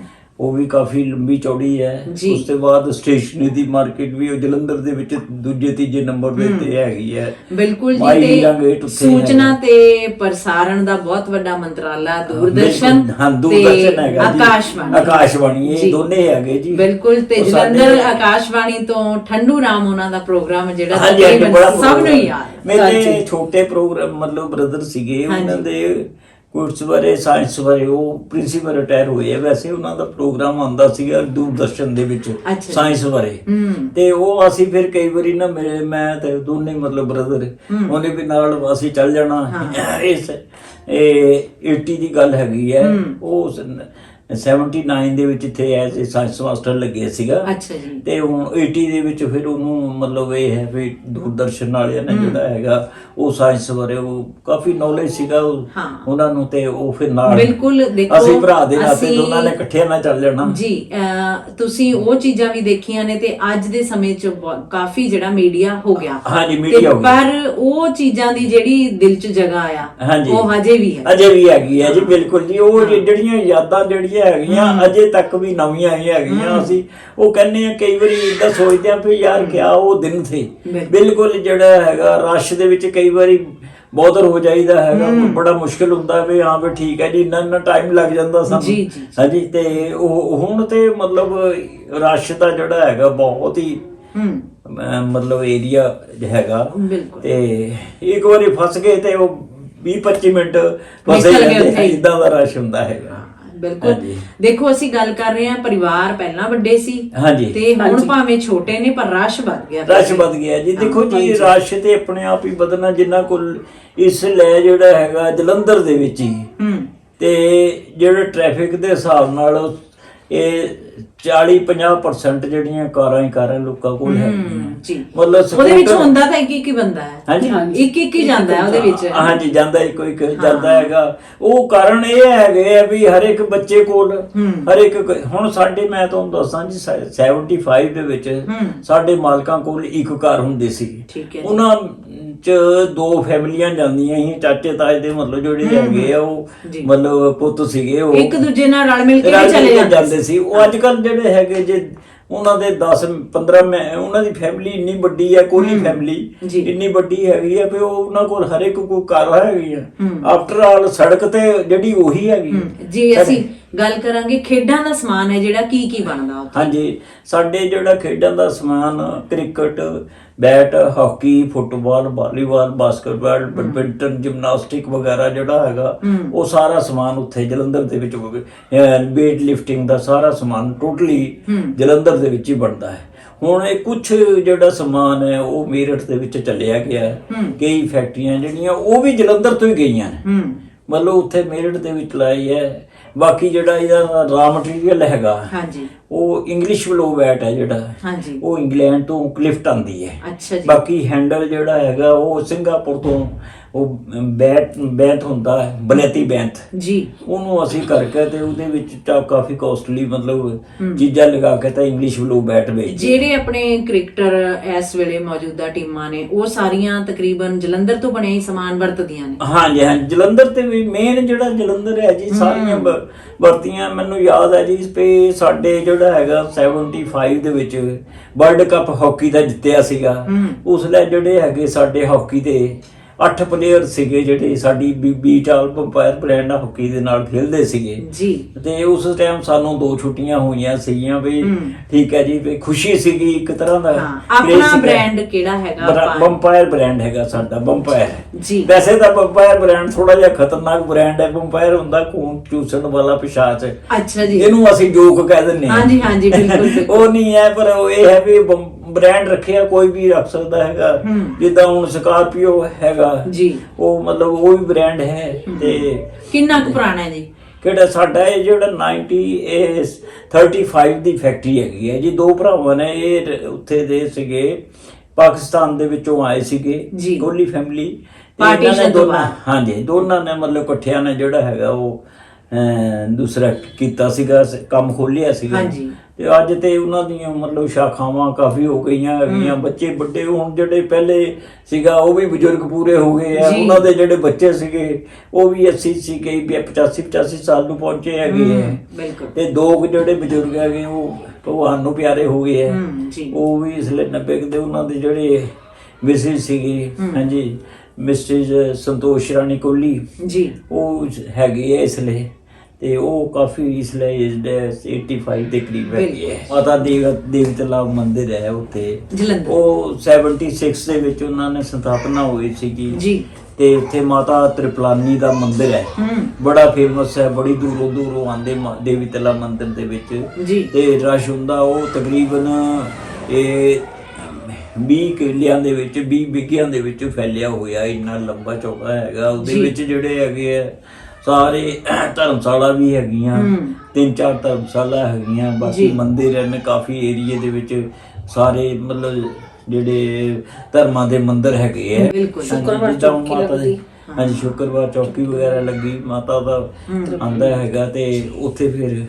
ਉਹ ਵੀ ਕਾਫੀ ਲੰਬੀ ਚੌੜੀ ਹੈ ਜੀ। ਉਸ ਤੋਂ ਬਾਅਦ ਸਟੇਸ਼ਨਰੀ ਦੀ ਮਾਰਕੀਟ ਵੀ ਉਹ ਜਲੰਧਰ ਦੇ ਵਿੱਚ ਦੂਜੇ ਤੀਜੇ ਨੰਬਰ ਦੇ ਉੱਤੇ ਹੈਗੀ ਹੈ ਬਿਲਕੁਲ ਮਾਈ ਜੀ ਹੀਰਾ ਗੇਟ ਤੇ ਉੱਤੇ ਸੂਚਨਾ। ਤੇ ਪ੍ਰਸਾਰਣ ਦਾ ਬਹੁਤ ਵੱਡਾ ਮੰਤਰਾਲਾ ਦੂਰਦਰਸ਼ਨ ਬਿਲਕੁਲ, ਹਾਂ ਦੂਰਦਰਸ਼ਨ ਤੇ ਹੈਗਾ ਜੀ ਆਕਾਸ਼ਵਾਣੀ ਆਕਾਸ਼ਵਾਣੀ ਜੀ। ਇਹ ਦੋਨੇ ਹੈਗੇ ਜੀ ਬਿਲਕੁਲ ਤੇ ਉਹ ਸਾਡੇ- ਜਲੰਧਰ ਆਕਾਸ਼ਵਾਣੀ ਤੋਂ ਠੰਡੂ ਰਾਮ ਉਹਨਾਂ ਦਾ ਪ੍ਰੋਗਰਾਮ ਜਿਹੜਾ ਹਾਂਜੀ ਹਾਂਜੀ ਤਕਰੀਬਨ ਬੜਾ ਸਭ ਨੂੰ। ਯਾਦ ਹੈ। ਮੇਰੇ। ਛੋਟੇ ਪ੍ਰੋਗਰਾਮ ਮਤਲਬ ਬ੍ਰਦਰ ਸੀਗੇ ਉਹਨਾਂ ਹਾਂਜੀ। ਦੇ ਕੋਰਸ ਬਾਰੇ ਸਾਇੰਸ ਬਾਰੇ ਉਹ ਪ੍ਰਿੰਸੀਪਲ ਰਿਟਾਇਰ ਹੋਏ ਆ। ਵੈਸੇ ਉਹਨਾਂ ਦਾ ਪ੍ਰੋਗਰਾਮ ਆਉਂਦਾ ਸੀਗਾ ਦੂਰਦਰਸ਼ਨ ਦੇ ਵਿੱਚ। ਸਾਇੰਸ ਬਾਰੇ। ਤੇ ਉਹ ਅਸੀਂ ਫਿਰ ਕਈ ਵਾਰੀ ਨਾ ਮੇਰੇ ਮੈਂ ਤੇ ਦੋਨੇ ਮਤਲਬ ਬ੍ਰਦਰ ਉਹਨੇ ਵੀ ਨਾਲ ਅਸੀਂ ਚੱਲ ਜਾਣਾ। ਇਸ ਇਹ 80 ਦੀ ਗੱਲ ਹੈਗੀ ਹੈ। ਉਹ 79 ਦੇ ਵਿੱਚ ਇੱਥੇ ਐਜ਼ ਅ ਸਾਇੰਸ ਮਾਸਟਰ ਲੱਗੇ ਸੀਗਾ। ਅੱਛਾ ਜੀ। ਤੇ ਹੁਣ 80 ਦੇ ਵਿੱਚ ਫਿਰ ਉਹਨੂੰ ਮਤਲਬ ਇਹ ਹੈ ਵੀ ਦੂਰਦਰਸ਼ਨ ਵਾਲਿਆਂ ਨੇ ਜਿਹੜਾ ਹੈਗਾ ਉਹ ਸਾਇੰਸ ਬਾਰੇ ਉਹ ਕਾਫੀ ਨੌਲੇਜ ਸੀਗਾ। ਉਹਨਾਂ ਨੂੰ ਤੇ ਉਹ ਫਿਰ ਨਾਲ ਬਿਲਕੁਲ ਦੇਖੋ ਅਸੀਂ ਭਰਾ ਦੇ ਨਾਤੇ ਦੋਨਾਂ ਨੇ ਇਕੱਠੇ ਨਾਲ ਚੱਲ ਜਾਣਾ। ਜੀ ਤੁਸੀਂ ਉਹ ਚੀਜ਼ਾਂ ਵੀ ਦੇਖੀਆਂ ਨੇ ਤੇ ਅੱਜ ਦੇ ਸਮੇਂ 'ਚ ਕਾਫੀ ਜਿਹੜਾ ਮੀਡੀਆ ਹੋ ਗਿਆ। ਹਾਂਜੀ, media ਹੋ ਗਿਆ। ਪਰ ਉਹ ਚੀਜ਼ਾਂ ਦੀ ਜਿਹੜੀ ਦਿਲ 'ਚ ਜਗ੍ਹਾ ਆ ਹਾਂਜੀ। ਉਹ ਹਜੇ ਵੀ ਹੈ। ਅਜੇ ਵੀ ਹੈਗੀ ਹੈ ਜੀ ਬਿਲਕੁਲ ਜੀ। ਉਹ ਜਿਹੜੀਆਂ ਯਾਦਾਂ ਜਿਹੜੀਆਂ ਹੈਗੀਆਂ ਅਜੇ ਤੱਕ ਵੀ ਨਵੀਆਂ ਹੀ ਹੈਗੀਆਂ ਅਸੀਂ। ਉਹ ਕਹਿੰਦੇ ਆ ਕਈ ਵਾਰੀ ਇਦਾਂ ਸੋਚਦੇ ਆ ਵੀ ਯਾਰ ਕਿਆ ਉਹ ਦਿਨ ਸੀ ਬਿਲਕੁਲ। ਜਿਹੜਾ ਹੈਗਾ ਰਸ਼ ਦੇ ਵਿੱਚ ਕਈ ਵਾਰੀ ਬਹੁਤ ਹੋ ਜਾਈਦਾ ਹੈਗਾ। ਬੜਾ ਮੁਸ਼ਕਿਲ ਹੁੰਦਾ ਵੀ ਹਾਂ ਵੀ ਠੀਕ ਹੈ ਜੀ ਇੰਨਾ ਇੰਨਾ ਟਾਈਮ ਲੱਗ ਜਾਂਦਾ ਸਾਨੂੰ। ਹਾਂਜੀ ਤੇ ਉਹ ਹੁਣ ਤੇ ਮਤਲਬ ਰਸ਼ ਦਾ ਜਿਹੜਾ ਹੈਗਾ ਬਹੁਤ ਹੀ ਹੂੰ। ਮਤਲਬ ਏਰੀਆ ਹੈਗਾ। ਤੇ ਇੱਕ ਵਾਰੀ ਫਸ ਗਏ ਤੇ ਉਹ 20 25 ਮਿੰਟ ਫਸੇ ਜਾਂਦੇ ਹੀ। ਇਦਾਂ ਦਾ ਰਸ਼ ਹੁੰਦਾ ਹੈਗਾ। ਬਿਲਕੁਲ। ਹਾਂਜੀ। ਦੇਖੋ ਅਸੀਂ ਗੱਲ ਕਰ ਰਹੇ ਹਾਂ ਪਰਿਵਾਰ ਪਹਿਲਾਂ ਵੱਡੇ ਸੀ ਹਾਂਜੀ। ਤੇ ਹੁਣ। ਭਾਵੇਂ ਛੋਟੇ ਨੇ ਪਰ ਰਸ਼ ਵੱਧ ਗਿਆ। ਰਸ਼ ਵੱਧ ਗਿਆ ਜੀ। ਦੇਖੋ ਜੀ ਰਸ਼ ਤੇ ਆਪਣੇ ਆਪ ਹੀ ਵਧਣਾ ਜਿੰਨਾ ਕੋਲ ਇਸ ਲੈ ਜਿਹੜਾ ਹੈਗਾ ਜਲੰਧਰ ਦੇ ਵਿੱਚ ਹੀ। ਹੂੰ। ਤੇ ਜਿਹੜੇ ਟ੍ਰੈਫਿਕ ਦੇ ਹਿਸਾਬ ਨਾਲ ਇਹ 40 50% ਜਿਹੜੀਆਂ ਕਾਰਾਂ ਹੀ ਕਾਰਾਂ ਲੋਕਾਂ ਕੋਲ ਜੀ। ਮਤਲਬ ਉਹਦੇ ਵਿੱਚ ਹੁੰਦਾ ਤਾਂ ਇੱਕ ਇੱਕ ਹੀ ਬੰਦਾ ਹੈ। ਹਾਂਜੀ। ਇੱਕ ਇੱਕ ਹੀ ਜਾਂਦਾ ਹੈ ਉਹਦੇ ਵਿੱਚ। ਹਾਂਜੀ ਜਾਂਦਾ ਇੱਕ ਇੱਕ ਜਾਂਦਾ ਹੈਗਾ। ਉਹ ਕਾਰਨ ਇਹ ਹੈਗੇ ਆ ਵੀ ਹਰ ਇੱਕ ਬੱਚੇ ਕੋਲ ਹਰ ਇੱਕ ਹੁਣ ਸਾਡੇ ਮੈਂ ਤੁਹਾਨੂੰ ਦੱਸਾਂ ਜੀ ਸ- 75 ਦੇ ਵਿੱਚ ਸਾਡੇ ਮਾਲਕਾਂ ਕੋਲ ਇੱਕ ਕਾਰ ਹੁੰਦੀ ਸੀ। ਹੈ। ਉਹਨਾਂ ਚ ਦੋ ਫੈਮਲੀਆਂ ਜਾਂਦੀਆਂ ਸੀ ਚਾਚੇ ਤਾਏ ਦੇ ਮਤਲਬ ਜਿਹੜੇ ਹੈਗੇ ਆ ਉਹ ਜੀ। ਮਤਲਬ ਪੁੱਤ ਸੀਗੇ ਉਹ ਇੱਕ ਦੂਜੇ ਨਾਲ ਰਲ ਮਿਲ ਕੇ ਰਲ ਵੀ ਮਿਲ ਚਲੇ ਕੇ ਜਾਂਦੇ ਜਾਂਦੇ ਸੀ। ਉਹ ਅੱਜ ਕੱਲ ਜਿਹੜੇ ਹੈਗੇ ਜੇ ਉਹਨਾਂ ਦੇ 10 15 ਮੈਂ ਉਹਨਾਂ ਦੀ ਫੈਮਿਲੀ ਇੰਨੀ ਵੱਡੀ ਹੈ। ਕੋਲੀ ਫੈਮਿਲੀ ਜੀ। ਇੰਨੀ ਵੱਡੀ ਹੈਗੀ ਆ ਵੀ ਉਹ ਉਹਨਾਂ ਕੋਲ ਹਰ ਇੱਕ ਕੋਈ ਕਾਰ ਹੈਗੀ ਆ ਆਫਟਰ ਆਲ ਸੜਕ ਤੇ ਜਿਹੜੀ ਉਹੀ ਹੈਗੀ। ਜੀ ਅਸੀਂ ਗੱਲ ਕਰਾਂਗੇ ਖੇਡਾਂ ਦਾ ਸਮਾਨ ਹੈ ਜਿਹੜਾ ਕੀ ਕੀ ਬਣਦਾ ਉੱਥੇ? ਹਾਂਜੀ ਸਾਡੇ ਜਿਹੜਾ ਖੇਡਾਂ ਦਾ ਸਮਾਨ cricket bat hockey football volleyball basketball badminton gymnastic ਵਗੈਰਾ ਜਿਹੜਾ ਹੈਗਾ ਉਹ ਸਾਰਾ ਸਮਾਨ ਉੱਥੇ ਜਲੰਧਰ ਦੇ ਵਿੱਚ ਵੇਟ ਲਿਫਟਿੰਗ ਦਾ ਸਾਰਾ ਸਮਾਨ ਟੋਟਲੀ ਜਲੰਧਰ ਦੇ ਵਿੱਚ ਹੀ ਬਣਦਾ ਹੈ। ਹੁਣ ਇਹ ਕੁਝ ਜਿਹੜਾ ਸਮਾਨ ਹੈ ਉਹ ਮੇਰਠ ਦੇ ਵਿੱਚ ਚੱਲਿਆ ਗਿਆ ਹੈ। ਕਈ ਫੈਕਟਰੀਆਂ ਜਿਹੜੀਆਂ ਉਹ ਵੀ ਜਲੰਧਰ ਤੋਂ ਹੀ ਗਈਆਂ ਨੇ। ਮਤਲਬ ਉੱਥੇ ਮੇਰਠ ਦੇ ਵਿੱਚ ਲਾਈ ਹੈ ਬਾਕੀ ਜਿਹੜਾ ਇਹਦਾ ਰਾ ਮਟੀਰੀਅਲ ਹੈਗਾ ਹਾਂਜੀ। ਉਹ ਇੰਗਲਿਸ਼ ਬੈਟ ਹੈ ਜਿਹੜਾ। ਹਾਂਜੀ। ਉਹ ਇੰਗਲੈਂਡ ਤੋਂ ਕਲਿਫਟ ਆਂਦੀ ਹੈ। ਅੱਛਾ ਜੀ। ਬਾਕੀ ਹੈਂਡਲ ਜਿਹੜਾ ਹੈਗਾ ਉਹ ਸਿੰਗਾਪੁਰ ਤੋਂ ਉਹ ਬੈਟ ਬੈਂਤ ਹੁੰਦਾ ਹੈ ਬਲੇਤੀ ਬੈਂਤ ਜੀ। ਉਹਨੂੰ ਅਸੀਂ ਕਰਕੇ ਤੇ ਉਹਦੇ ਵਿੱਚ ਤਾਂ ਕਾਫੀ ਕਾਸਟਲੀ ਮਤਲਬ ਚੀਜ਼ਾਂ ਲਗਾ ਕੇ ਤਾਂ ਇੰਗਲਿਸ਼ ਬਲੂ ਬੈਟ ਵੇਚਦੇ ਜਿਹੜੇ ਆਪਣੇ ਕ੍ਰਿਕਟਰ ਇਸ ਵੇਲੇ ਮੌਜੂਦਾ ਟੀਮਾਂ ਨੇ ਉਹ ਸਾਰੀਆਂ ਤਕਰੀਬਨ ਜਲੰਧਰ ਤੋਂ ਬਣਿਆ ਹੀ ਸਮਾਨ ਵਰਤਦੀਆਂ ਨੇ। ਹਾਂਜੀ ਹਾਂ ਜਲੰਧਰ ਤੇ ਵੀ ਮੇਨ ਜਿਹੜਾ ਜਲੰਧਰ ਹੈ ਜੀ ਸਾਰੀਆਂ ਵਰਤੀਆਂ ਮੈਨੂੰ ਯਾਦ ਹੈ ਜੀ ਪੇ ਸਾਡੇ ਜਿਹੜਾ ਹੈਗਾ 75 ਦੇ ਵਿੱਚ ਵਰਲਡ ਕੱਪ ਹਾਕੀ ਦਾ ਜਿੱਤਿਆ ਸੀਗਾ। ਉਸ ਲਈ ਜਿਹੜੇ ਹੈਗੇ ਸਾਡੇ ਹਾਕੀ ਦੇ 8 ਪਲੇਅਰ ਸੀਗੇ ਜਿਹੜੇ ਸਾਡੀ ਬੀਬੀ ਟਾਲ ਪੰਪਾਇਰ ਬ੍ਰਾਂਡ ਹਾਕੀ ਦੇ ਨਾਲ ਖੇਡਦੇ ਸੀਗੇ। ਜੀ। ਤੇ ਉਸ ਟਾਈਮ ਸਾਨੂੰ ਦੋ ਛੁੱਟੀਆਂ ਹੋਈਆਂ ਸੀਗੀਆਂ ਵੀ ਠੀਕ ਹੈ ਜੀ ਵੀ ਖੁਸ਼ੀ ਸੀਗੀ ਇੱਕ ਤਰ੍ਹਾਂ ਦਾ ਆਪਣਾ। ਬ੍ਰਾਂਡ ਕਿਹੜਾ ਹੈਗਾ ਬੰਪਾਇਰ ਬ੍ਰਾਂਡ ਹੈਗਾ ਸਾਡਾ ਬੰਪਾਇਰ ਜੀ। ਵੈਸੇ ਤਾਂ ਬੰਪਾਇਰ ਬ੍ਰਾਂਡ ਥੋੜਾ ਜਿਹਾ ਖਤਰਨਾਕ ਬ੍ਰਾਂਡ ਹੈ ਬੰਪਾਇਰ ਹੁੰਦਾ ਖੂਨ ਚੂਸਣ ਵਾਲਾ ਪਿਸ਼ਾਚ। ਅੱਛਾ ਜੀ। ਇਹਨੂੰ ਅਸੀਂ ਜੋਕ ਕਹਿ ਦਿੰਦੇ ਹਾਂ। ਹਾਂਜੀ ਹਾਂਜੀ ਬਿਲਕੁਲ ਉਹ ਨਹੀਂ ਹੈ ਪਰ ਉਹ ਇਹ ਹੈ ਵੀ ਬ੍ਰਾਂਡ ਰੱਖਿਆ ਕੋਈ ਵੀ ਰੱਖ ਸਕਦਾ ਹੈਗਾ। ਜਿੱਦਾਂ ਹੁਣ ਸਕਾਰਪੀਓ ਹੈਗਾ ਜੀ। ਉਹ ਮਤਲਬ ਉਹ ਵੀ ਬ੍ਰਾਂਡ ਹੈ ਤੇ ਕਿੰਨਾ ਕੁ ਪੁਰਾਣਾ ਹੈ ਜੀ ਕਿਹੜਾ ਸਾਡਾ ਇਹ ਜਿਹੜਾ 90 ਇਹ 35 ਦੀ ਫੈਕਟਰੀ ਹੈਗੀ ਹੈ ਜੀ। ਦੋ ਭਰਾਵਾਂ ਨੇ ਇਹ ਉੱਥੇ ਦੇ ਸੀਗੇ। ਪਾਕਿਸਤਾਨ ਦੇ ਵਿੱਚੋਂ ਆਏ ਸੀਗੇ ਜੀ। ਕੋਹਲੀ ਫੈਮਿਲੀ। ਹਾਂਜੀ ਦੋਨਾਂ ਨੇ ਮਤਲਬ ਇਕੱਠਿਆਂ ਨੇ ਜਿਹੜਾ ਹੈਗਾ ਉਹ ਦੂਸਰਾ ਕੀਤਾ ਸੀਗਾ ਕੰਮ ਖੋਲਿਆ ਸੀਗਾ। ਹਾਂਜੀ। ਤੇ ਅੱਜ ਤੇ ਉਹਨਾਂ ਦੀਆਂ ਮਤਲਬ ਸ਼ਾਖਾਵਾਂ ਕਾਫੀ ਹੋ ਗਈਆਂ ਹੈਗੀਆਂ ਬੱਚੇ ਵੱਡੇ ਹੁਣ ਜਿਹੜੇ ਪਹਿਲੇ ਸੀਗਾ ਉਹ ਵੀ ਬਜ਼ੁਰਗ ਪੂਰੇ ਹੋ ਗਏ ਆ। ਉਹਨਾਂ ਦੇ ਜਿਹੜੇ ਬੱਚੇ ਸੀਗੇ ਉਹ ਵੀ 80 ਸੀਗੇ ਵੀ 85 85 ਸਾਲ ਨੂੰ ਪਹੁੰਚੇ ਹੈਗੇ ਆ। ਬਿਲਕੁਲ। ਤੇ ਦੋ ਜਿਹੜੇ ਬਜ਼ੁਰਗ ਹੈਗੇ ਉਹ ਭਗਵਾਨ ਨੂੰ ਪਿਆਰੇ ਹੋ ਗਏ ਆ। ਉਹ ਵੀ ਇਸ ਲਈ 90 ਕੁ ਦੇ ਉਹਨਾਂ ਦੇ ਜਿਹੜੇ ਮਿਸਿਸ ਸੀਗੇ ਹਾਂਜੀ ਮਿਸਟਰ ਸੰਤੋਸ਼ ਰਾਣੀ ਕੋਹਲੀ ਜੀ। ਉਹ ਹੈਗੀ ਹੈ ਇਸ ਲਈ ਤੇ ਉਹ ਕਾਫੀ ਇਸ ਲਈ ਇਸਡ 85 ਦੇ ਕਰੀਬ ਹੈ। ਮਾਤਾ ਦੇਵ ਦੇਵਤਲਾ ਮੰਦਿਰ ਹੈ ਉੱਥੇ। ਜਲੰਧਰ। ਉਹ 76 ਦੇ ਵਿੱਚ ਉਹਨਾਂ ਨੇ ਸਥਾਪਨਾ ਹੋਈ ਸੀਗੀ। ਜੀ। ਤੇ ਉੱਥੇ ਮਾਤਾ ਤ੍ਰਿਪਲਾਨੀ ਦਾ ਮੰਦਿਰ ਹੈ। ਹੂੰ। ਬੜਾ ਫੇਮਸ ਹੈ ਬੜੀ ਦੂਰੋਂ ਦੂਰੋਂ ਆਉਂਦੇ ਮਾ- ਦੇਵੀ ਤਲਾ ਮੰਦਿਰ ਦੇ ਵਿੱਚ। ਜੀ। ਤੇ ਰਸ਼ ਹੁੰਦਾ ਉਹ ਤਕਰੀਬਨ ਇਹ 20 ਕਿਲਿਆਂ ਦੇ ਵਿੱਚ 20 ਬਿੱਗਿਆਂ ਦੇ ਵਿੱਚ ਫੈਲਿਆ ਹੋਇਆ ਇੰਨਾ ਲੰਬਾ ਚੌੜਾ ਹੈਗਾ। ਉਹਦੇ ਜੀ। ਵਿੱਚ ਜਿਹੜੇ ਹੈਗੇ ਆ ਸਾਰੇ ਧਰਮਸ਼ਾਲਾ ਵੀ ਹੈਗੀਆਂ। ਤਿੰਨ ਚਾਰ ਧਰਮਸ਼ਾਲਾ ਹੈਗੀਆਂ ਬਾਕੀ। ਮੰਦਿਰ ਹਨ ਕਾਫੀ ਏਰੀਏ ਦੇ ਵਿੱਚ ਸਾਰੇ ਮਤਲਬ ਜਿਹੜੇ ਧਰਮਾਂ ਦੇ ਮੰਦਿਰ ਹੈਗੇ ਆ ਬਿਲਕੁਲ। ਸ਼ੁੱਕਰਵਾਰ ਚੌਕੀ ਲੱਗਦੀ। ਹਾਂਜੀ ਸ਼ੁੱਕਰਵਾਰ ਚੌਕੀ ਵਗੈਰਾ ਲੱਗੀ ਮਾਤਾ ਦਾ ਆਂਦਾ ਹੈਗਾ ਤੇ ਉੱਥੇ ਫਿਰ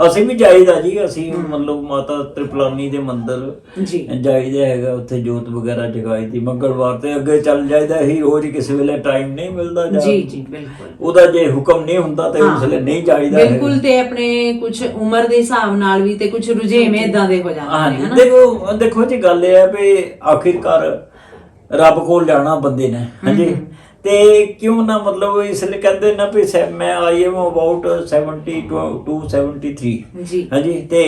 ਅਸੀਂ ਵੀ ਜਾਈਦਾ ਜੀ ਅਸੀਂ ਮਤਲਬ ਮਾਤਾ ਤ੍ਰਿਪਲਾਨੀ ਦੇ ਮੰਦਿਰ ਜੀ। ਜਾਈਦਾ ਹੈਗਾ ਉੱਥੇ ਜੋਤ ਵਗੈਰਾ ਜਗਾਈ ਦੀ ਮੰਗਲਵਾਰ ਤੇ ਅੱਗੇ ਚੱਲ ਜਾਈਦਾ ਹੀ ਰੋਜ਼ ਕਿਸੇ ਵੇਲੇ ਟਾਈਮ ਨਹੀਂ ਮਿਲਦਾ ਜਾਂ ਜੀ ਜੀ ਬਿਲਕੁਲ। ਉਹਦਾ ਜੇ ਹੁਕਮ ਨਹੀਂ ਹੁੰਦਾ ਤੇ ਉਸ ਵੇਲੇ ਨਹੀਂ ਜਾਈਦਾ। ਬਿਲਕੁਲ ਤੇ ਆਪਣੇ ਕੁਝ ਉਮਰ ਦੇ ਹਿਸਾਬ ਨਾਲ ਵੀ ਤੇ ਕੁਝ ਰੁਝੇਵੇਂ ਇਦਾਂ ਦੇ ਹੋ ਜਾਂਦੇ ਨੇ ਹਨਾ? ਦੇਖੋ ਦੇਖੋ ਜੀ ਗੱਲ ਇਹ ਹੈ ਵੀ ਆਖਿਰਕਾਰ ਰੱਬ ਕੋਲ ਜਾਣਾ ਬੰਦੇ ਨੇ ਹਾਂਜੀ। ਤੇ ਕਿਉਂ ਨਾ ਮਤਲਬ ਇਸ ਲਈ ਕਹਿੰਦੇ ਨਾ ਵੀ ਮੈਂ ਆਈ ਐਮ ਅਬਾਊਟ 72 ਟੂ 73 ਜੀ ਹਾਂਜੀ ਤੇ